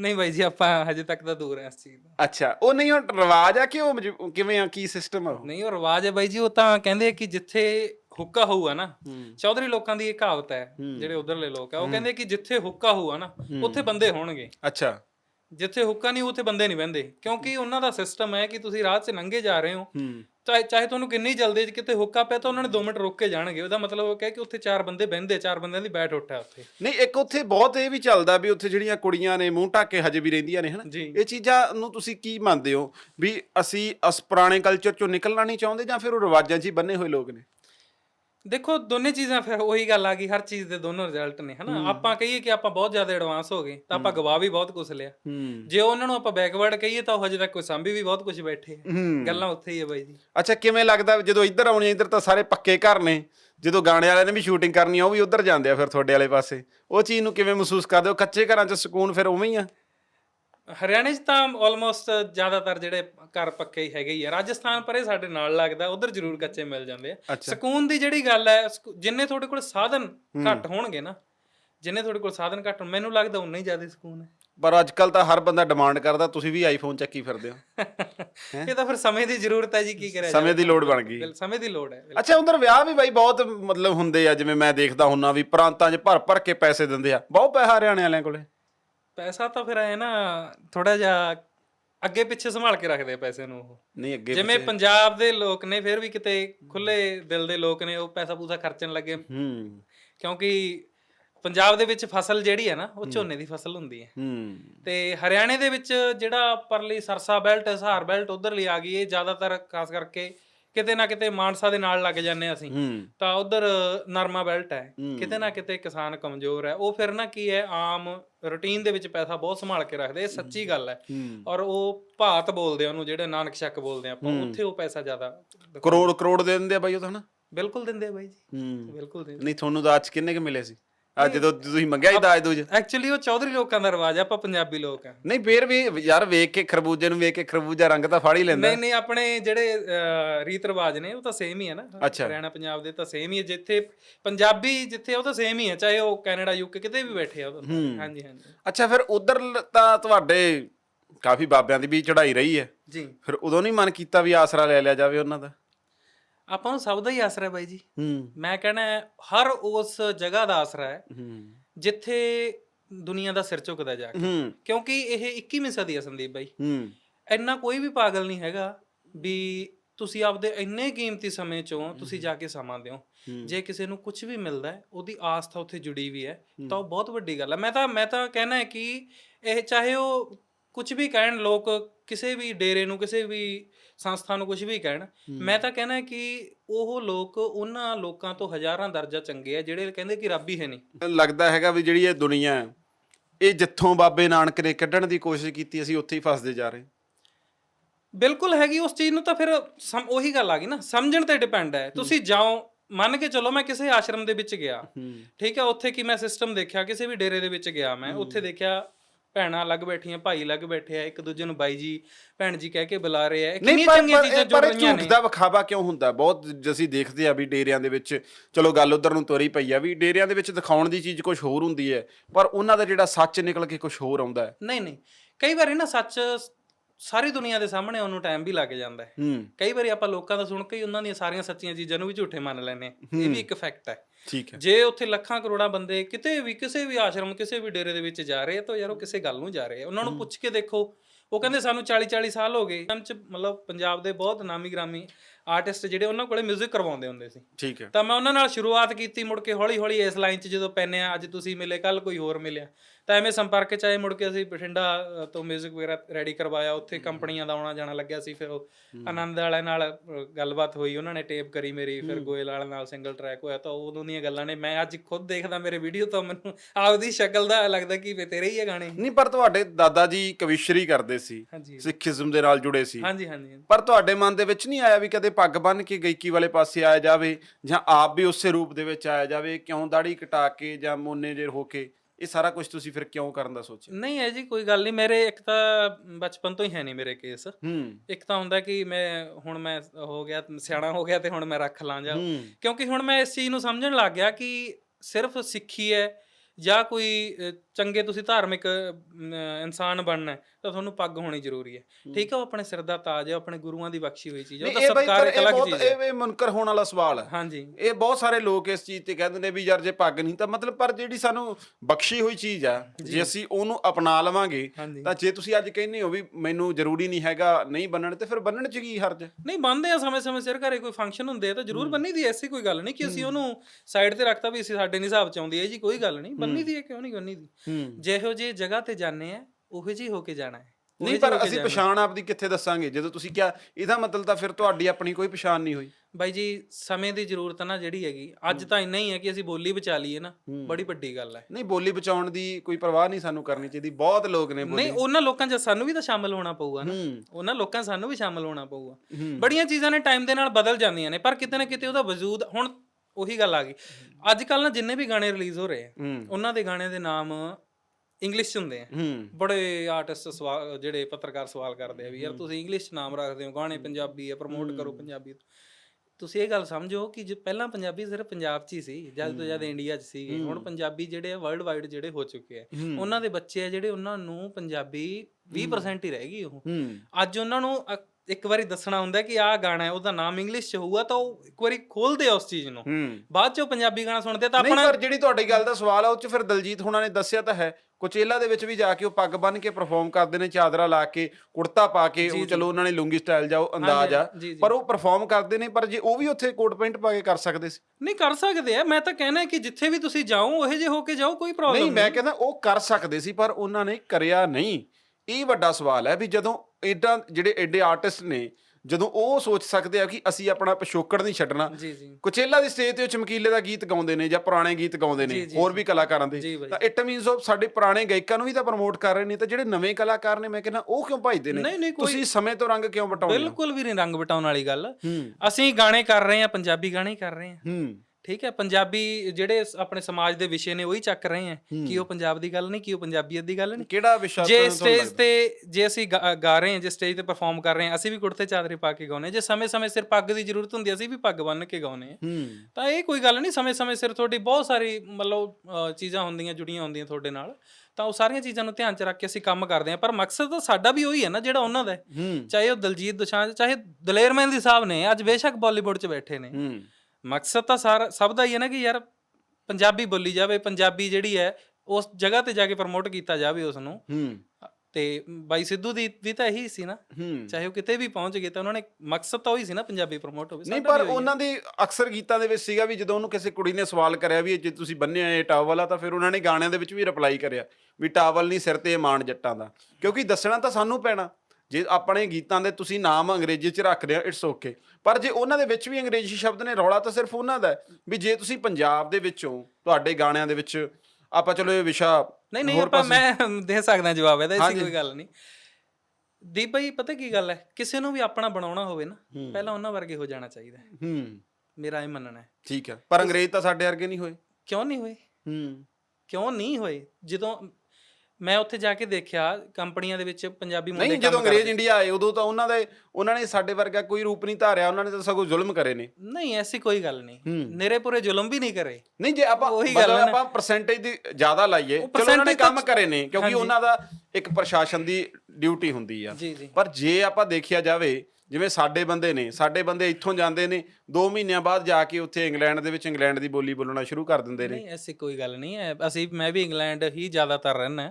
S1: ਨਹੀਂ ਬਾਈ ਜੀ ਆਪਾਂ ਹਜੇ ਤੱਕ ਤਾਂ ਦੂਰ ਹਾਂ ਇਸ ਚੀਜ਼ ਤੋਂ।
S2: ਅੱਛਾ ਉਹ ਨਹੀਂ ਉਹ ਰਿਵਾਜ ਆ ਕਿ ਉਹ ਕਿਵੇਂ ਆ ਕੀ ਸਿਸਟਮ ਆ
S1: ਨਹੀਂ ਉਹ ਰਿਵਾਜ ਹੈ ਬਾਈ ਜੀ ਉਹ ਤਾਂ ਕਹਿੰਦੇ ਕਿ ਜਿੱਥੇ ਹੁੱਕਾ ਹੋਊਗਾ ਨਾ। ਚੌਧਰੀ ਲੋਕਾਂ ਦੀ ਇਹ ਕਹਾਵਤ ਹੈ ਜਿਹੜੇ ਉਧਰਲੇ ਲੋਕ ਆ ਉਹ ਕਹਿੰਦੇ ਕਿ ਜਿੱਥੇ ਹੁੱਕਾ ਹੋਊਗਾ ਨਾ ਉੱਥੇ ਬੰਦੇ ਹੋਣਗੇ।
S2: ਅੱਛਾ।
S1: ਜਿੱਥੇ ਹੁੱਕਾ ਨਹੀਂ ਉੱਥੇ ਬੰਦੇ ਨਹੀਂ ਬਹਿੰਦੇ। ਕਿਉਂਕਿ ਉਹਨਾਂ ਦਾ ਸਿਸਟਮ ਹੈ ਕਿ ਤੁਸੀਂ ਰਾਹ 'ਚ ਲੰਘੇ ਜਾ ਰਹੇ ਹੋ। ਚਾਹੇ ਚਾਹੇ ਤੁਹਾਨੂੰ ਕਿੰਨੀ ਜਲਦੀ ਕਿਤੇ ਹੁੱਕਾ ਪਿਆ ਤਾਂ ਉਹਨਾਂ ਨੇ 2 ਮਿੰਟ ਰੁਕ ਕੇ ਜਾਣਗੇ। ਉਹਦਾ ਮਤਲਬ ਉਹ ਕਹੇ ਕਿ ਉੱਥੇ ਚਾਰ ਬੰਦੇ ਬਹਿੰਦੇ ਚਾਰ ਬੰਦਿਆਂ ਦੀ ਬੈਠ ਉੱਠ ਉੱਥੇ।
S2: ਨਹੀਂ ਇੱਕ ਉੱਥੇ ਬਹੁਤ ਇਹ ਵੀ ਚੱਲਦਾ ਵੀ ਉੱਥੇ ਜਿਹੜੀਆਂ ਕੁੜੀਆਂ ਨੇ ਮੂੰਹ ਢੱਕ ਕੇ ਹਜੇ ਵੀ ਰਹਿੰਦੀਆਂ ਨੇ ਹਨਾ? ਇਹ ਚੀਜ਼ਾਂ ਨੂੰ ਤੁਸੀਂ ਕੀ ਮੰਨਦੇ ਹੋ? ਵੀ ਅਸੀਂ ਅਸ ਪੁਰਾਣੇ ਕਲਚਰ ਚੋਂ ਨਿਕਲਣਾ ਨਹੀਂ ਚਾਹੁੰਦੇ ਜਾਂ ਫਿਰ ਉਹ ਰਿਵਾਜਾਂ 'ਚ ਹੀ ਬੰਨੇ ਹੋਏ ਲੋਕ ਨੇ?
S1: ਦੇਖੋ ਦੋਨੇ ਚੀਜ਼ਾਂ ਫਿਰ ਉਹੀ ਗੱਲ ਆ ਗਈ ਹਰ ਚੀਜ਼ ਦੇ ਦੋਨੋਂ ਰਿਜ਼ਲਟ ਨੇ ਹਨਾ? ਆਪਾਂ ਕਹੀਏ ਕਿ ਆਪਾਂ ਬਹੁਤ ਜ਼ਿਆਦਾ ਐਡਵਾਂਸ ਹੋ ਗਏ ਤਾਂ ਆਪਾਂ ਗਵਾ ਵੀ ਬਹੁਤ ਕੁਝ ਲਿਆ। ਜੇ ਉਹਨਾਂ ਨੂੰ ਆਪਾਂ ਬੈਕਵਰਡ ਕਹੀਏ ਤਾਂ ਉਹ ਹਜੇ ਤੱਕ ਕੋਈ ਸਾਂਭੀ ਵੀ ਬਹੁਤ ਕੁਝ ਬੈਠੇ ਆ। ਗੱਲਾਂ ਉੱਥੇ ਹੀ ਆ ਬਾਈ ਜੀ।
S2: ਅੱਛਾ ਕਿਵੇਂ ਲੱਗਦਾ ਜਦੋਂ ਇੱਧਰ ਆਉਣੇ ਇੱਧਰ ਤਾਂ ਸਾਰੇ ਪੱਕੇ ਘਰ ਨੇ। ਜਦੋਂ ਗਾਣੇ ਵਾਲਿਆਂ ਨੇ ਵੀ ਸ਼ੂਟਿੰਗ ਕਰਨੀ ਆ ਉਹ ਵੀ ਉੱਧਰ ਜਾਂਦੇ ਆ ਫਿਰ ਤੁਹਾਡੇ ਵਾਲੇ ਪਾਸੇ। ਉਹ ਚੀਜ਼ ਨੂੰ ਕਿਵੇਂ ਮਹਿਸੂਸ ਕਰਦੇ ਹੋ? ਕੱਚੇ ਘਰਾਂ 'ਚ ਸਕੂਨ ਫਿਰ ਉਵੇਂ ਹੀ ਆ?
S1: ਹਰਿਆਣੇ 'ਚ ਤਾਂ ਆਲਮੋਸਟ ਜ਼ਿਆਦਾਤਰ ਜਿਹੜੇ ਘਰ ਪੱਕੇ ਹੀ ਹੈਗੇ ਹੀ ਆ। ਰਾਜਸਥਾਨ ਪਰੇ ਸਾਡੇ ਨਾਲ ਲੱਗਦਾ ਉਧਰ ਜ਼ਰੂਰ ਕੱਚੇ ਮਿਲ ਜਾਂਦੇ ਆ। ਸਕੂਨ ਦੀ ਜਿਹੜੀ ਗੱਲ ਹੈ ਸਕੂ- ਜਿੰਨੇ ਤੁਹਾਡੇ ਕੋਲ ਸਾਧਨ ਘੱਟ ਹੋਣਗੇ ਨਾ ਜਿੰਨੇ ਤੁਹਾਡੇ ਕੋਲ ਸਾਧਨ ਘੱਟ ਹੋਣ ਮੈਨੂੰ ਲੱਗਦਾ ਉਨਾ ਹੀ ਜ਼ਿਆਦਾ ਸਕੂਨ ਹੈ।
S2: ਪਰ ਅੱਜ ਕੱਲ ਤਾਂ ਹਰ ਬੰਦਾ ਡਿਮਾਂਡ ਕਰਦਾ ਤੁਸੀਂ ਵੀ ਆਈਫੋਨ ਚੱਕੀ ਫਿਰਦੇ ਹੋ।
S1: ਇਹ ਤਾਂ ਫਿਰ ਸਮੇਂ ਦੀ ਜ਼ਰੂਰਤ ਹੈ ਜੀ ਕੀ ਕਰਿਆ
S2: ਸਮੇਂ ਦੀ ਲੋੜ ਬਣ ਗਈ।
S1: ਬਿਲ- ਸਮੇਂ ਦੀ ਲੋੜ ਹੈ
S2: ਅੱਛਾ ਉਧਰ ਵਿਆਹ ਵੀ ਬਾਈ ਬਹੁਤ ਮਤਲਬ ਹੁੰਦੇ ਆ ਜਿਵੇਂ ਮੈਂ ਦੇਖਦਾ ਹੁੰਨਾ ਵੀ ਪ੍ਰਾਂਤਾਂ 'ਚ ਭਰ ਭਰ ਕੇ ਪੈਸੇ ਦਿੰਦੇ ਆ। ਬਹੁਤ ਪੈਸਾ ਹਰਿਆਣੇ ਵਾਲਿਆਂ ਕੋਲੇ।
S1: ਪੈਸਾ ਤਾਂ ਫਿਰ ਐ ਨਾ ਥੋੜਾ ਜਿਹਾ ਅੱਗੇ ਪਿੱਛੇ ਸੰਭਾਲ ਕੇ ਰੱਖਦੇ ਆ ਪੈਸੇ ਨੂੰ ਉਹ।
S2: ਨਹੀਂ ਅੱਗੇ
S1: ਜਿਵੇਂ ਪੰਜਾਬ ਦੇ ਲੋਕ ਨੇ ਫਿਰ ਵੀ ਕਿਤੇ ਖੁੱਲੇ ਦਿਲ ਦੇ ਲੋਕ ਨੇ ਉਹ ਪੈਸਾ ਪੂਸਾ ਖਰਚਣ ਲੱਗੇ।
S2: ਹੂੰ।
S1: ਕਿਉਂਕਿ ਪੰਜਾਬ ਦੇ ਵਿੱਚ ਫਸਲ ਜਿਹੜੀ ਹੈ ਨਾ ਉਹ ਝੋਨੇ ਦੀ ਫਸਲ ਹੁੰਦੀ ਹੈ।
S2: ਹੂੰ।
S1: ਤੇ ਹਰਿਆਣੇ ਦੇ ਵਿੱਚ ਜਿਹੜਾ ਪਰਲੀ ਸਰਸਾ ਬੈਲਟ ਹਸਾਰ ਬੈਲਟ ਉਧਰ ਲਈ ਆ ਗਈ ਇਹ ਜ਼ਿਆਦਾਤਰ ਖਾਸ ਕਰਕੇ ਕਿਤੇ ਨਾ ਕਿਤੇ ਮਾਨਸਾ ਦੇ ਨਾਲ ਲੱਗ ਜਾਂਦੇ ਅਸੀਂ। ਤਾਂ ਉਧਰ ਨਰਮਾ ਬੈਲਟ ਹੈ। ਕਿਤੇ ਨਾ ਕਿਤੇ ਕਿਸਾਨ ਕਮਜ਼ੋਰ ਹੈ। ਉਹ ਫਿਰ ਨਾ ਕੀ ਹੈ ਆਮ ਰੁਟੀਨ ਦੇ ਵਿੱਚ ਪੈਸਾ ਬਹੁਤ ਸੰਭਾਲ ਕੇ ਰੱਖਦੇ ਇਹ ਸੱਚੀ ਗੱਲ ਹੈ। ਔਰ ਉਹ ਭਾਤ ਬੋਲਦੇ ਉਹਨੂੰ ਜਿਹੜੇ ਨਾਨਕ ਸ਼ੱਕ ਬੋਲਦੇ ਆਪਾਂ ਉੱਥੇ ਉਹ ਪੈਸਾ ਜ਼ਿਆਦਾ
S2: ਕਰੋੜ ਕਰੋੜ ਦੇ ਦਿੰਦੇ ਆ ਬਾਈ ਉਹ ਤਾਂ ਹਨਾ?
S1: ਬਿਲਕੁਲ ਦਿੰਦੇ ਆ ਬਾਈ ਜੀ। ਬਿਲਕੁਲ ਦਿੰਦੇ
S2: ਨਹੀਂ ਤੁਹਾਨੂੰ ਦਾਜ ਕਿੰਨੇ ਕੁ ਮਿਲੇ ਸੀ? ਅੱਜ ਜਦੋਂ ਤੁਸੀਂ ਮੰਗਿਆ ਹੀ ਦਾਜ ਦੂਜ?
S1: ਐਕਚੁਅਲੀ ਉਹ ਚੌਧਰੀ ਲੋਕਾਂ ਦਾ ਰਿਵਾਜ ਆ ਆਪਾਂ ਪੰਜਾਬੀ ਲੋਕ ਆ।
S2: ਨਹੀਂ ਫੇਰ ਵੀ ਯਾਰ ਵੇਖ ਕੇ ਖਰਬੂਜੇ ਨੂੰ ਵੇਖ ਕੇ ਖਰਬੂਜਾ ਰੰਗ ਤਾਂ ਫੜ ਹੀ ਲੈਂਦਾ।
S1: ਨਹੀਂ ਨਹੀਂ ਆਪਣੇ ਜਿਹੜੇ ਅਹ, ਰੀਤ ਰਿਵਾਜ ਨੇ ਉਹ ਤਾਂ ਸੇਮ ਹੀ ਹੈ ਨਾ।
S2: ਅੱਛਾ।
S1: ਹਰਿਆਣਾ ਪੰਜਾਬ ਦੇ ਤਾਂ ਸੇਮ ਹੀ ਹੈ ਜਿੱਥੇ ਪੰਜਾਬੀ ਜਿੱਥੇ ਉਹ ਤਾਂ ਸੇਮ ਹੀ ਹੈ ਚਾਹੇ ਉਹ ਕੈਨੇਡਾ ਯੂਕੇ ਕਿਤੇ ਵੀ ਬੈਠੇ ਆ ਉਹ ਤਾਂ। ਹਾਂਜੀ ਹਾਂਜੀ।
S2: ਅੱਛਾ ਫਿਰ ਉਧਰ ਤਾਂ ਤੁਹਾਡੇ ਕਾਫੀ ਬਾਬਿਆਂ ਦੀ ਵੀ ਚੜ੍ਹਾਈ ਰਹੀ ਹੈ।
S1: ਜੀ।
S2: ਫਿਰ ਉਦੋਂ ਨਹੀਂ ਮਨ ਕੀਤਾ ਵੀ ਆਸਰਾ ਲੈ ਲਿਆ ਜਾਵੇ ਉਹਨਾਂ ਦਾ?
S1: ਆਪਾਂ ਨੂੰ ਸਭ ਦਾ ਹੀ ਆਸਰਾ ਹੈ ਬਾਈ ਜੀ।
S2: ਹੂੰ।
S1: ਮੈਂ ਕਹਿਣਾ ਹੈ, ਹਰ ਉਸ ਜਗ੍ਹਾ ਦਾ ਆਸਰਾ ਹੈ
S2: ਹੂੰ।
S1: ਜਿੱਥੇ ਦੁਨੀਆ ਦਾ ਸਿਰ ਝੁਕਦਾ ਜਾ ਕੇ।
S2: ਹੂੰ।
S1: ਕਿਉਂਕਿ ਇਹ 21ਵੀਂ ਸਦੀ ਹੈ ਸੰਦੀਪ ਬਾਈ।
S2: ਹੂੰ।
S1: ਇੰਨਾ ਕੋਈ ਵੀ ਪਾਗਲ ਨਹੀਂ ਹੈਗਾ ਵੀ ਤੁਸੀਂ ਆਪਦੇ ਇੰਨੇ ਕੀਮਤੀ ਸਮੇਂ ਚੋਂ ਤੁਸੀਂ ਜਾ ਕੇ ਸਮਾਂ ਦਿਓ। ਜੇ ਕਿਸੇ ਨੂੰ ਕੁਝ ਵੀ ਮਿਲਦਾ ਹੈ ਉਹਦੀ ਆਸਥਾ ਉੱਥੇ ਜੁੜੀ ਵੀ ਹੈ। ਤਾਂ ਉਹ ਬਹੁਤ ਵੱਡੀ ਗੱਲ ਹੈ। ਮੈਂ ਤਾਂ ਮੈਂ ਤਾਂ ਕਹਿਣਾ ਹੈ ਕਿ ਇਹ ਚਾਹੇ ਉਹ ਕੁਝ ਵੀ ਕਹਿਣ ਲੋਕ ਕਿਸੇ ਵੀ ਡੇਰੇ ਨੂੰ ਕਿਸੇ ਵੀ ਸੰਸਥਾ ਨੂੰ ਕੁਝ ਵੀ ਕਹਿਣ ਮੈਂ ਤਾਂ ਕਹਿਣਾ ਕਿ ਉਹ ਲੋਕ ਉਹਨਾਂ ਲੋਕਾਂ ਤੋਂ ਹਜ਼ਾਰਾਂ ਦਰਜਾ ਚੰਗੇ ਆ ਜਿਹੜੇ ਕਹਿੰਦੇ ਕਿ ਰੱਬ ਹੀ ਹੈ ਨਹੀਂ।
S2: ਲੱਗਦਾ ਹੈਗਾ ਵੀ ਜਿਹੜੀ ਇਹ ਦੁਨੀਆ ਹੈ ਇਹ ਜਿੱਥੋਂ ਬਾਬੇ ਨਾਨਕ ਨੇ ਕੱਢਣ ਦੀ ਕੋਸ਼ਿਸ਼ ਕੀਤੀ ਅਸੀਂ ਉੱਥੇ ਹੀ ਫਸਦੇ ਜਾ ਰਹੇ
S1: ਬਿਲਕੁਲ ਹੈਗੀ ਉਸ ਚੀਜ਼ ਨੂੰ ਤਾਂ ਫਿਰ ਉਹੀ ਗੱਲ ਆ ਗਈ ਨਾ ਸਮਝਣ ਤੇ ਡਿਪੈਂਡ ਹੈ। ਤੁਸੀਂ ਜਾਓ ਮੰਨ ਕੇ ਚਲੋ ਮੈਂ ਕਿਸੇ ਆਸ਼ਰਮ ਦੇ ਵਿੱਚ ਗਿਆ। ਠੀਕ ਹੈ ਉੱਥੇ ਕੀ ਮੈਂ ਸਿਸਟਮ ਦੇਖਿਆ ਕਿਸੇ ਵੀ ਡੇਰੇ ਦੇ ਵਿੱਚ ਗਿਆ ਮੈਂ ਉੱਥੇ ਦੇਖਿਆ ਭੈਣਾਂ ਅਲੱਗ ਬੈਠੀਆਂ ਭਾਈ ਅਲੱਗ ਬੈਠੇ ਆ ਇੱਕ ਦੂਜੇ ਨੂੰ ਬਾਈ ਜੀ ਭੈਣ ਜੀ ਕਹਿ ਕੇ ਬੁਲਾ ਰਹੇ ਆ। ਇਹ
S2: ਨਹੀਂ
S1: ਕਿੰਨੀਆਂ
S2: ਪਰ
S1: ਚੰਗੀਆਂ
S2: ਪਰ
S1: ਚੀਜ਼ਾਂ
S2: ਇਹ-
S1: ਜੁੜ
S2: ਪਰ ਇਹ
S1: ਰਹੀਆਂ
S2: ਝੂਠ
S1: ਨੇ?
S2: ਦਾ ਵਿਖਾਵਾ ਕਿਉਂ ਹੁੰਦਾ? ਬਹੁਤ ਜ- ਅਸੀਂ ਦੇਖਦੇ ਆ ਵੀ ਡੇਰਿਆਂ ਦੇ ਵਿੱਚ ਚਲੋ ਗੱਲ ਉਧਰ ਨੂੰ ਤੋਰੀ ਪਈ ਆ ਵੀ ਡੇਰਿਆਂ ਦੇ ਵਿੱਚ ਦਿਖਾਉਣ ਦੀ ਚੀਜ਼ ਕੁਝ ਹੋਰ ਹੁੰਦੀ ਹੈ ਪਰ ਉਹਨਾਂ ਦਾ ਜਿਹੜਾ ਸੱਚ ਨਿਕਲ ਕੇ ਕੁਝ ਹੋਰ ਆਉਂਦਾ ਹੈ।
S1: ਨਹੀਂ ਨਹੀਂ। ਕਈ ਵਾਰੀ ਨਾ ਸੱਚ ਸਾਰੀ ਦੁਨੀਆ ਦੇ ਸਾਹਮਣੇ ਉਹਨੂੰ ਟਾਈਮ ਵੀ ਲੱਗ ਜਾਂਦਾ ਹੈ।
S2: ਹੂੰ।
S1: ਕਈ ਵਾਰੀ ਆਪਾਂ ਲੋਕਾਂ ਦਾ ਸੁਣ ਕੇ ਹੀ ਉਹਨਾਂ ਦੀਆਂ ਸਾਰੀਆਂ ਸੱਚੀਆਂ ਚੀਜ਼ਾਂ ਨੂੰ ਵੀ ਝੂਠੇ ਮੰਨ ਲੈਂਦੇ ਇਹ ਵੀ ਇੱਕ ਫੈਕਟ ਹੈ।
S2: ਠੀਕ ਹੈ।
S1: ਜੇ ਉੱਥੇ ਲੱਖਾਂ ਕਰੋੜਾਂ ਬੰਦੇ ਕਿਤੇ ਵੀ ਕਿਸੇ ਵੀ ਆਸ਼ਰਮ ਕਿਸੇ ਵੀ ਡੇਰੇ ਦੇ ਵਿੱਚ ਜਾ ਰਹੇ ਆ ਤਾਂ ਯਾਰ ਉਹ ਕਿਸੇ ਗੱਲ ਨੂੰ ਜਾ ਰਹੇ ਆ। ਉਹਨਾਂ ਨੂੰ ਪੁੱਛ ਕੇ ਦੇਖੋ। ਉਹ ਕਹਿੰਦੇ ਸਾਨੂੰ 40 40 ਸਾਲ ਹੋ ਗਏ। ਚ ਮਤਲਬ ਪੰਜਾਬ ਦੇ ਬਹੁਤ ਨਾਮੀ ਗ੍ਰਾਮੀ ਆਰਟਿਸਟ ਜਿਹੜੇ ਉਹਨਾਂ ਕੋਲੇ 뮤직 ਕਰਵਾਉਂਦੇ ਹੁੰਦੇ ਸੀ।
S2: ਠੀਕ ਹੈ।
S1: ਤਾਂ ਮੈਂ ਉਹਨਾਂ ਨਾਲ ਸ਼ੁਰੂਆਤ ਕੀਤੀ ਮੁੜ ਕੇ ਹੌਲੀ ਹੌਲੀ ਇਸ ਲਾਈਨ 'ਚ ਜਦੋਂ ਪੈਨੇ ਆ ਅੱਜ ਤੁਸੀਂ ਮਿਲੇ ਕੱਲ ਕੋਈ ਹੋਰ ਮਿਲਿਆ। ਤਾਂ ਐਵੇਂ ਸੰਪਰਕ 'ਚ ਆਏ ਮੁੜ ਕੇ ਅਸੀਂ ਬਠਿੰਡਾ ਤੋਂ 뮤직 ਵਗੈਰਾ ਰੈਡੀ ਕਰਵਾਇਆ। ਉੱਥੇ ਕੰਪਨੀਆਂ ਦਾ ਆਉਣਾ ਜਾਣਾ ਲੱਗਿਆ ਸੀ ਫਿਰ ਉਹ ਆਨੰਦ ਵਾਲਿਆਂ ਨਾਲ ਗੱਲਬਾਤ ਹੋਈ ਉਹਨਾਂ ਨੇ ਟੇਪ ਕਰੀ ਮੇਰੀ ਫਿਰ ਗੋਇਲ ਵਾਲਿਆਂ ਨਾਲ ਸਿੰਗਲ ਟਰੈਕ ਹੋਇਆ ਤਾਂ ਉਦੋਂ ਦੀਆਂ ਗੱਲਾਂ ਨੇ। ਮੈਂ ਅੱਜ ਖੁਦ ਦੇਖਦਾ ਮੇਰੇ ਵੀਡੀਓ ਤੋਂ ਮੈਨੂੰ ਆਪਦੀ ਸ਼ਕਲ ਦਾ ਲੱਗਦਾ ਕਿ ਵੀ ਤੇਰੇ ਹੀ ਆ ਗਾਣੇ।
S2: ਨਹੀਂ ਪਰ ਤੁਹਾਡੇ ਦਾਦਾ ਜੀ ਕਵਿਸ਼ਰੀ ਕਰਦੇ ਸੀ ਸਿੱਖੀਜ਼ਮ ਦੇ ਨਾਲ ਜੁੜੇ ਸੀ।
S1: ਹਾਂਜੀ ਹਾਂਜੀ।
S2: ਪਰ ਤੁਹਾਡੇ ਮਨ ਦੇ ਵਿੱਚ ਨਹੀਂ ਆਇਆ ਵੀ ਕਦੇ ਪੱਗ ਬੰਨ ਕੇ ਗਾਇਕੀ ਵਾਲੇ ਪਾਸੇ ਆਇਆ ਜਾਵੇ ਜਾਂ ਆਪ ਵੀ ਉਸੇ ਰੂਪ ਦੇ ਵਿੱਚ ਆਇਆ ਜਾਵੇ ਕਿਉਂ ਦਾੜੀ ਕਟਾ ਕੇ ਜਾਂ ਮੋਨੇ ਜੇ ਹੋ ਕੇ ਇਹ ਸਾਰਾ ਕੁਝ ਤੁਸੀਂ ਫਿਰ ਕਿਉਂ ਕਰਨ ਦਾ ਸੋਚਿਆ?
S1: ਨਹੀਂ ਹੈ ਜੀ ਕੋਈ ਗੱਲ ਨਹੀਂ ਮੇਰੇ ਇੱਕ ਤਾਂ ਬਚਪਨ ਤੋਂ ਹੀ ਹੈ ਨਹੀਂ ਮੇਰੇ ਕੇਸ।
S2: ਹੂੰ।
S1: ਇੱਕ ਤਾਂ ਹੁੰਦਾ ਕਿ ਮੈਂ ਹੁਣ ਮੈਂ ਹੋ ਗਿਆ ਸਿਆਣਾ ਹੋ ਗਿਆ ਤੇ ਹੁਣ ਮੈਂ ਰੱਖ ਲਾਂ ਜਾਂ ਕਿਉਂਕਿ ਹੁਣ ਮੈਂ ਇਸ ਚੀਜ਼ ਨੂੰ ਸਮਝਣ ਲੱਗ ਗਿਆ ਕਿ ਸਿਰਫ ਸਿੱਖੀ ਹੈ ਜਾਂ ਕੋਈ ਚੰਗੇ ਤੁਸੀਂ ਧਾਰਮਿਕ ਇਨਸਾਨ ਬਣਨਾ ਤਾਂ ਤੁਹਾਨੂੰ ਪੱਗ ਹੋਣੀ ਜ਼ਰੂਰੀ ਹੈ। ਠੀਕ ਹੈ ਉਹ ਆਪਣੇ ਸਿਰ ਦਾ ਤਾਜ ਹੈ ਆਪਣੇ ਗੁਰੂਆਂ ਦੀ ਬਖਸ਼ੀ ਹੋਈ ਚੀਜ਼ ਹੈ ਉਹ ਤਾਂ ਸਤਿਕਾਰ ਇੱਕ ਅਲੱਗ ਚੀਜ਼ ਹੈ।
S2: ਇਹ ਇਹ ਮੁਨਕਰ ਹੋਣ ਵਾਲਾ ਸਵਾਲ ਹੈ।
S1: ਹਾਂਜੀ।
S2: ਇਹ ਬਹੁਤ ਸਾਰੇ ਲੋਕ ਇਸ ਚੀਜ਼ ਤੇ ਕਹਿੰਦੇ ਨੇ ਵੀ ਯਾਰ ਜੇ ਪੱਗ ਨਹੀਂ ਤਾਂ ਮਤਲਬ ਪਰ ਜਿਹੜੀ ਸਾਨੂੰ ਬਖਸ਼ੀ ਹੋਈ ਚੀਜ਼ ਆ ਜੇ। ਅਸੀਂ ਉਹਨੂੰ ਅਪਣਾ ਲਵਾਂਗੇ ਤਾਂ ਜੇ ਤੁਸੀਂ ਅੱਜ ਕਹਿੰਦੇ ਹੋ ਵੀ ਮੈਨੂੰ ਜ਼ਰੂਰੀ ਨਹੀਂ ਹੈਗਾ ਨਹੀਂ ਬੰਨਣ ਤੇ ਫਿਰ ਬੰਨਣ ਚ ਕੀ ਹਰਜ?
S1: ਨਹੀਂ ਬੰਨਦੇ ਆ ਸਮੇਂ ਸਮੇਂ ਸਿਰ ਘਰੇ ਕੋਈ ਫੰਕਸ਼ਨ ਹੁੰਦੇ ਆ ਤਾਂ ਜ਼ਰੂਰ ਬੰਨੀ ਦੀ ਐਸੀ ਕੋਈ ਗੱਲ ਨਹੀਂ ਕਿ ਅਸੀਂ ਉਹਨੂੰ ਸਾਈਡ ਤੇ ਰੱਖਤਾ ਵੀ ਅਸੀਂ ਸਾਡੇ ਨਹੀਂ ਹਿਸਾਬ ਚ ਆਉਂਦੀ ਹੈ ਜੀ ਕੋਈ ਗੱਲ ਨਹੀਂ ਬੰਨੀ ਦੀ ਹੈ ਕਿਉਂ ਨਹੀਂ ਬੰਨੀ ਦੀ ਜਿਹੋ ਜਿਹੀ ਜਗ੍ਹਾ ਤੇ ਜਾਂਦੇ ਆ ਉਹੋ ਜਿਹੀ ਹੋ ਕੇ ਜਾਣਾ ਹੈ।
S2: ਨਹੀਂ ਪਰ ਅਸੀਂ
S1: ਜਾਣਾ।
S2: ਪਛਾਣ ਆਪਦੀ ਕਿੱਥੇ ਦੱਸਾਂਗੇ? ਜਦੋਂ ਤੁਸੀਂ ਕਿਹਾ ਇਹਦਾ ਮਤਲਬ ਤਾਂ ਫਿਰ ਤੁਹਾਡੀ ਆਪਣੀ ਕੋਈ ਪਛਾਣ ਨਹੀਂ ਹੋਈ।
S1: ਬਾਈ ਜੀ ਸਮੇਂ ਦੀ ਜ਼ਰੂਰਤ ਨਾ ਜਿਹੜੀ ਹੈਗੀ ਅੱਜ ਤਾਂ ਇੰਨਾ ਹੀ ਹੈ ਕਿ ਅਸੀਂ ਬੋਲੀ ਬਚਾ ਲਈਏ ਨਾ ਬੜੀ ਵੱਡੀ ਗੱਲ ਹੈ।
S2: ਨਹੀਂ ਬੋਲੀ ਬਚਾਉਣ ਦੀ ਕੋਈ ਪਰਵਾਹ ਨਹੀਂ ਸਾਨੂੰ ਕਰਨੀ ਚਾਹੀਦੀ ਬਹੁਤ ਲੋਕ ਨੇ ਬੋਲੀ।
S1: ਨਹੀਂ ਉਹਨਾਂ ਲੋਕਾਂ 'ਚ ਸਾਨੂੰ ਵੀ ਤਾਂ ਸ਼ਾਮਲ ਹੋਣਾ ਪਊਗਾ ਨਾ। ਉਹਨਾਂ ਲੋਕਾਂ ਸਾਨੂੰ ਵੀ ਸ਼ਾਮਲ ਹੋਣਾ ਪਊਗਾ। ਬੜੀਆਂ ਚੀਜ਼ਾਂ ਨੇ ਟਾਈਮ ਦੇ ਨਾਲ ਬਦਲ ਜਾਂਦੀਆਂ ਨੇ ਪਰ ਕਿਤੇ ਨਾ ਕਿਤੇ ਉਹਦਾ ਵਜੂਦ ਹੁਣ ਉਹੀ ਗੱਲ ਆ ਗਈ। ਅੱਜ ਕੱਲ ਨਾ ਜਿੰਨੇ ਵੀ ਗਾਣੇ ਰਿਲੀਜ਼ ਹੋ ਰਹੇ ਆ ਉਹਨਾਂ ਦੇ ਗਾਣਿਆਂ ਦੇ ਨਾਮ ਇੰਗਲਿਸ਼ 'ਚ ਹੁੰਦੇ ਆ। ਬੜੇ ਆਰਟਿਸਟ ਜਿਹੜੇ ਪੱਤਰਕਾਰ ਸਵਾਲ ਕਰਦੇ ਆ ਵੀ ਯਾਰ ਤੁਸੀਂ ਇੰਗਲਿਸ਼ 'ਚ ਨਾਮ ਰੱਖਦੇ ਹੋ ਗਾਣੇ ਪੰਜਾਬੀ ਆ ਪ੍ਰਮੋਟ ਕਰੋ ਪੰਜਾਬੀ ਤੁਸੀਂ ਇਹ ਗੱਲ ਸਮਝੋ ਕਿ ਜੇ ਪਹਿਲਾਂ ਪੰਜਾਬੀ ਸਿਰਫ ਪੰਜਾਬ 'ਚ ਹੀ ਸੀ ਜਦ ਤੋਂ ਜਦ ਇੰਡੀਆ 'ਚ ਸੀਗੇ। ਹੁਣ ਪੰਜਾਬੀ ਜਿਹੜੇ ਆ ਵਰਲਡ ਵਾਈਡ ਜਿਹੜੇ ਹੋ ਚੁੱਕੇ ਆ। ਉਹਨਾਂ ਦੇ ਬੱਚੇ ਆ ਜਿਹੜੇ ਉਹਨਾਂ ਨੂੰ ਪੰਜਾਬੀ 20% ਹੀ। ਰਹਿ ਗਈ ਉਹ। ਅੱਜ ਉਹਨਾਂ ਨੂੰ ਇੱਕ ਵਾਰੀ ਦੱਸਣਾ ਹੁੰਦਾ ਕਿ ਆਹ ਗਾਣਾ ਹੈ ਉਹਦਾ ਨਾਮ ਇੰਗਲਿਸ਼ 'ਚ ਹੋਊਗਾ ਤਾਂ ਉਹ ਇੱਕ ਵਾਰੀ ਖੋਲਦੇ ਆ ਉਸ ਚੀਜ਼ ਨੂੰ।
S2: ਹੂੰ।
S1: ਬਾਅਦ 'ਚ ਉਹ ਪੰਜਾਬੀ ਗਾਣਾ ਸੁਣਦੇ ਆ ਤਾਂ
S2: ਨਹੀਂ
S1: ਆਪਣਾ
S2: ਪਰ ਜਿਹੜੀ ਤੁਹਾਡੀ ਗੱਲ ਦਾ ਸਵਾਲ ਆ ਉਹ ਚ ਫਿਰ ਦਲਜੀਤ ਹੁਣਾਂ ਨੇ ਦੱਸਿਆ ਤਾਂ ਹੈ। ਕੋਚੇਲਾ ਦੇ ਵਿੱਚ ਵੀ ਜਾ ਕੇ ਉਹ ਪੱਗ ਬੰਨ ਕੇ ਪਰਫਾਰਮ ਕਰਦੇ ਨੇ ਚਾਦਰਾ ਲਾ ਕੇ ਕੁੜਤਾ ਪਾ ਕੇ ਉਹ ਚਲੋ ਉਹਨਾਂ ਨੇ ਲੁੰਗੀ ਸਟਾਈਲ ਜਾਓ ਅੰਦਾਜ਼ ਆ
S1: ਜੀ, ਜੀ।
S2: ਪਰ ਉਹ ਪਰਫਾਰਮ ਕਰਦੇ ਨੇ ਪਰ ਜੇ ਉਹ ਵੀ ਉੱਥੇ ਕੋਟ ਪੈਂਟ ਪਾ ਕੇ ਕਰ ਸਕਦੇ ਸੀ।
S1: ਨਹੀਂ ਕਰ ਸਕਦੇ ਆ। ਮੈਂ ਤਾਂ ਕਹਿਣਾ ਕਿ ਜਿੱਥੇ ਵੀ ਤੁਸੀਂ ਜਾਓ ਉਹੇ ਜੇ ਹੋ ਕੇ ਜਾਓ ਕੋਈ ਪ੍ਰੋਬਲਮ
S2: ਨਹੀਂ ਮੈਂ ਕਹਿੰਦਾ ਉਹ ਕਰ ਸਕਦੇ ਸੀ ਪਰ ਉਹਨਾਂ ਨੇ ਕਰਿਆ ਨਹੀਂ। ਇਹ ਵੱਡਾ ਸਵਾਲ ਹੈ ਵੀ ਜਦੋਂ ਐਡਾ ਜਿਹੜੇ ਐਡੇ ਆਰਟਿਸਟ ਨੇ ਜਦੋਂ ਉਹ ਸੋਚ ਸਕਦੇ ਆ ਕਿ ਅਸੀਂ ਆਪਣਾ ਪਿਛੋਕੜ ਨਹੀਂ ਛੱਡਣਾ ਕੁਚੇਲਾ ਦੀ ਸਟੇਜ ਤੇ ਉਹ ਚਮਕੀਲੇ ਦਾ ਗੀਤ ਗਾਉਂਦੇ ਨੇ ਜਾਂ ਪੁਰਾਣੇ ਗੀਤ ਗਾਉਂਦੇ ਨੇ ਹੋਰ ਵੀ ਕਲਾਕਾਰਾਂ ਦੇ। ਤਾਂ ਇਟ ਮੀਨਸ ਉਹ ਸਾਡੇ ਪੁਰਾਣੇ ਗਾਇਕਾਂ ਨੂੰ ਵੀ ਤਾਂ ਪ੍ਰਮੋਟ ਕਰ ਰਹੇ ਨੇ ਤਾਂ ਜਿਹੜੇ ਨਵੇਂ ਕਲਾਕਾਰ ਨੇ ਮੈਂ ਕਹਿੰਦਾ ਉਹ ਕਿਉਂ ਭਜਦੇ ਨੇ? ਤੁਸੀਂ ਸਮੇਂ ਤੋਂ ਰੰਗ ਕਿਉਂ ਵਟਾਉਂਦੇ
S1: ਬਿਲਕੁਲ ਵੀ ਨਹੀਂ ਰੰਗ ਬਟਾਉਣ ਵਾਲੀ ਗੱਲ। ਅਸੀਂ ਗਾਣੇ ਕਰ ਰਹੇ ਆ ਪੰਜਾਬੀ ਗਾਣੇ ਕਰ ਰਹੇ ਆ
S2: ਹੂੰ।
S1: ਠੀਕ ਹੈ ਪੰਜਾਬੀ ਜਿਹੜੇ ਸ- ਆਪਣੇ ਸਮਾਜ ਦੇ ਵਿਸ਼ੇ ਨੇ ਉਹੀ ਚੱਕ ਰਹੇ ਆ ਕਿ ਉਹ ਪੰਜਾਬ ਦੀ ਗੱਲ ਨਹੀਂ ਕਿ ਉਹ ਪੰਜਾਬੀਅਤ ਦੀ ਗੱਲ ਨਹੀਂ?
S2: ਕਿਹੜਾ ਵਿਸ਼ਾ
S1: ਜੇ
S2: ਤੁਹਾਨੂੰ
S1: ਸਟੇਜ
S2: ਲੱਗਦਾ?
S1: ਤੇ ਜੇ ਅਸੀਂ ਗਾ ਗਾ ਰਹੇ ਹਾਂ ਜੇ ਸਟੇਜ ਤੇ ਪਰਫਾਰਮ ਕਰ ਰਹੇ ਹਾਂ ਅਸੀਂ ਵੀ ਕੁੜਤੇ ਚਾਦਰੇ ਪਾ ਕੇ ਗਾਉਨੇ ਜੇ ਸਮੇਂ-ਸਮੇਂ ਸਿਰ ਪੱਗ ਦੀ ਜ਼ਰੂਰਤ ਹੁੰਦੀ ਹੈ, ਅਸੀਂ ਵੀ ਪੱਗ ਬੰਨ੍ਹ ਕੇ ਗਾਉਨੇ ਆ
S2: ਹੂੰ।
S1: ਤਾਂ ਇਹ ਕੋਈ ਗੱਲ ਨਹੀਂ ਸਮੇਂ-ਸਮੇਂ ਸਿਰ ਤੁਹਾਡੀ ਬਹੁਤ ਸਾਰੀ ਮਤਲਬ ਅ, ਚੀਜ਼ਾਂ ਹੁੰਦੀਆਂ ਜੁੜੀਆਂ ਹੁੰਦੀਆਂ ਤੁਹਾਡੇ ਨਾਲ। ਤਾਂ ਉਹ ਸਾਰੀਆਂ ਚੀਜ਼ਾਂ ਨੂੰ ਧਿਆਨ 'ਚ ਰੱਖ ਕੇ ਅਸੀਂ ਕੰਮ ਕਰਦੇ ਹਾਂ। ਪਰ ਮਕਸਦ ਤਾਂ ਸਾਡਾ ਵੀ ਉਹੀ ਹੈ ਨਾ ਜਿਹੜਾ ਉਹਨਾਂ ਦਾ ਹੈ।
S2: ਹੂੰ।
S1: ਚਾਹੇ ਉਹ ਦਲਜੀਤ ਦੋਸਾਂਝ ਚਾਹੇ ਦਲੇਰ ਮਹਿੰਦੀ ਸਾਹਿਬ ਨੇ ਅੱਜ ਬੇਸ਼ੱਕ ਬਾਲੀਵੁੱਡ 'ਚ ਬੈਠੇ ਨੇ।
S2: ਹੂੰ।
S1: ਮਕਸਦ ਤਾਂ ਸਾਰਾ ਸਭ ਦਾ ਹੀ ਹੈ ਨਾ ਕਿ ਯਾਰ ਪੰਜਾਬੀ ਬੋਲੀ ਜਾਵੇ ਪੰਜਾਬੀ ਜਿਹੜੀ ਹੈ ਉਸ ਜਗ੍ਹਾ ਤੇ ਜਾ ਕੇ ਪ੍ਰਮੋਟ ਕੀਤਾ ਜਾਵੇ ਉਸ ਨੂੰ
S2: ਹੂੰ।
S1: ਤੇ ਬਾਈ ਸਿੱਧੂ ਦੀ ਵੀ ਤਾਂ ਇਹੀ ਸੀ ਨਾ।
S2: ਹੂੰ।
S1: ਚਾਹੇ ਉਹ ਕਿਤੇ ਵੀ ਪਹੁੰਚ ਗਏ ਤਾਂ ਉਹਨਾਂ ਨੇ ਮਕਸਦ ਤਾਂ ਉਹੀ ਸੀ ਨਾ ਪੰਜਾਬੀ ਪ੍ਰਮੋਟ ਹੋਵੇ।
S2: ਨਹੀਂ ਪਰ। ਉਹਨਾਂ ਦੇ ਅਕਸਰ ਗੀਤਾਂ ਦੇ ਵਿੱਚ ਸੀਗਾ ਵੀ ਜਦੋਂ ਉਹਨੂੰ ਕਿਸੇ ਕੁੜੀ ਨੇ ਸਵਾਲ ਕਰਿਆ ਵੀ ਜੇ ਤੁਸੀਂ ਬੰਨਿਆ ਇਹ ਟਾਵਲ ਆ ਤਾਂ ਫਿਰ ਉਹਨਾਂ ਨੇ ਗਾਣਿਆਂ ਦੇ ਵਿੱਚ ਵੀ ਰਿਪਲਾਈ ਕਰਿਆ ਵੀ ਟਾਵਲ ਨਹੀਂ ਸਿਰ ਤੇ ਮਾਣ ਜੱਟਾਂ ਦਾ। ਕਿਉਂਕਿ ਦੱਸਣਾ ਤਾਂ ਸਾਨੂੰ ਪੈਣਾ। ਜੇ ਆਪਣੇ ਗੀਤਾਂ ਦੇ ਤੁਸੀਂ ਨਾਮ ਅੰਗਰੇਜ਼ੀ 'ਚ ਰੱਖ ਰਹੇ ਹੋ ਇਟਸ ਓਕੇ ਪਰ ਜੇ ਉਹਨਾਂ ਦੇ ਵਿੱਚ ਵੀ ਅੰਗਰੇਜ਼ੀ ਸ਼ਬਦ ਨੇ ਰੌਲਾ ਤਾਂ ਸਿਰਫ ਉਹਨਾਂ ਦਾ ਵੀ ਜੇ ਤੁਸੀਂ ਪੰਜਾਬ ਦੇ ਵਿੱਚੋਂ ਤੁਹਾਡੇ ਗਾਣਿਆਂ ਦੇ ਵਿੱਚ ਆਪਾਂ ਚਲੋ ਇਹ ਵਿਸ਼ਾ
S1: ਨਹੀਂ ਨਹੀਂ ਆਪਾਂ ਮੈਂ ਦੇ ਸਕਦਾ ਜਵਾਬ ਇਹਦਾ। ਐਸੀ ਕੋਈ ਗੱਲ ਨਹੀਂ। ਦੀਪ ਭਾਈ ਪਤਾ ਕੀ ਗੱਲ ਹੈ? ਕਿਸੇ ਨੂੰ ਵੀ ਆਪਣਾ ਬਣਾਉਣਾ ਹੋਵੇ ਨਾ ਪਹਿਲਾਂ ਉਹਨਾਂ ਵਰਗੇ ਹੋ ਜਾਣਾ ਚਾਹੀਦਾ ਹੈ।
S2: ਹੂੰ।
S1: ਮੇਰਾ ਇਹ ਮੰਨਣਾ ਹੈ।
S2: ਠੀਕ ਹੈ। ਪਰ ਅੰਗਰੇਜ਼ ਤਾਂ ਸਾਡੇ ਵਰਗੇ ਨਹੀਂ ਹੋਏ।
S1: ਕਿਉਂ ਨਹੀਂ ਹੋਏ?
S2: ਹੂੰ।
S1: ਕਿਉਂ ਨਹੀਂ ਹੋਏ? ਜਦੋਂ ਮੈਂ ਉੱਥੇ ਜਾ ਕੇ ਦੇਖਿਆ ਕੰਪਨੀਆਂ ਦੇ ਵਿੱਚ ਪੰਜਾਬੀ ਮੁੰਡੇ
S2: ਨਹੀਂ
S1: ਕੰਮ
S2: ਜਦੋਂ ਅੰਗਰੇਜ਼
S1: ਕਰਦੇ।
S2: ਇੰਡੀਆ ਆਏ ਉਦੋਂ ਤਾਂ ਉਹਨਾਂ ਦੇ ਉਹਨਾਂ ਨੇ ਸਾਡੇ ਵਰਗਾ ਕੋਈ ਰੂਪ ਨਹੀਂ ਧਾਰਿਆ ਉਹਨਾਂ ਨੇ ਤਾਂ ਸਗੋਂ ਜ਼ੁਲਮ ਕਰੇ ਨੇ
S1: ਨਹੀਂ ਐਸੀ ਕੋਈ ਗੱਲ ਨਹੀਂ ਨੇਰੇ ਪੂਰੇ ਜ਼ੁਲਮ ਵੀ ਨਹੀਂ ਕਰੇ
S2: ਨਹੀਂ ਜੇ ਆਪਾਂ
S1: ਉਹੀ ਗੱਲ
S2: ਮਤਲਬ
S1: ਹੈ ਨਾ।
S2: ਆਪਾਂ ਪਰਸੈਂਟੇਜ ਦੀ ਜ਼ਿਆਦਾ ਲਾਈਏ
S1: ਉਹ
S2: ਚਲੋ ਉਹਨਾਂ ਨੇ
S1: percentage ਤਾਂ-
S2: ਕੰਮ ਕਰੇ ਨੇ ਕਿਉਂਕਿ
S1: ਹਾਂਜੀ।
S2: ਉਹਨਾਂ ਦਾ ਇੱਕ ਪ੍ਰਸ਼ਾਸਨ ਦੀ ਡਿਊਟੀ ਹੁੰਦੀ ਆ
S1: ਜੀ ਜੀ
S2: ਪਰ ਜੇ ਆਪਾਂ ਦੇਖਿਆ ਜਾਵੇ ਜਿਵੇਂ ਸਾਡੇ ਬੰਦੇ ਨੇ ਸਾਡੇ ਬੰਦੇ ਇੱਥੋਂ ਜਾਂਦੇ ਨੇ 2 ਮਹੀਨਿਆਂ ਬਾਅਦ ਜਾ ਕੇ ਉੱਥੇ ਇੰਗਲੈਂਡ ਦੇ ਵਿੱਚ ਇੰਗਲੈਂਡ ਦੀ ਬੋਲੀ ਬੋਲਣਾ ਸ਼ੁਰੂ ਕਰ ਦਿੰਦੇ ਨੇ।
S1: ਨਹੀਂ ਐਸੀ ਕੋਈ ਗੱਲ ਨਹੀਂ ਹੈ। ਅਸੀਂ ਮੈਂ ਵੀ ਇੰਗਲੈਂਡ ਹੀ ਜ਼ਿਆਦਾਤਰ ਰਹਿਣਾ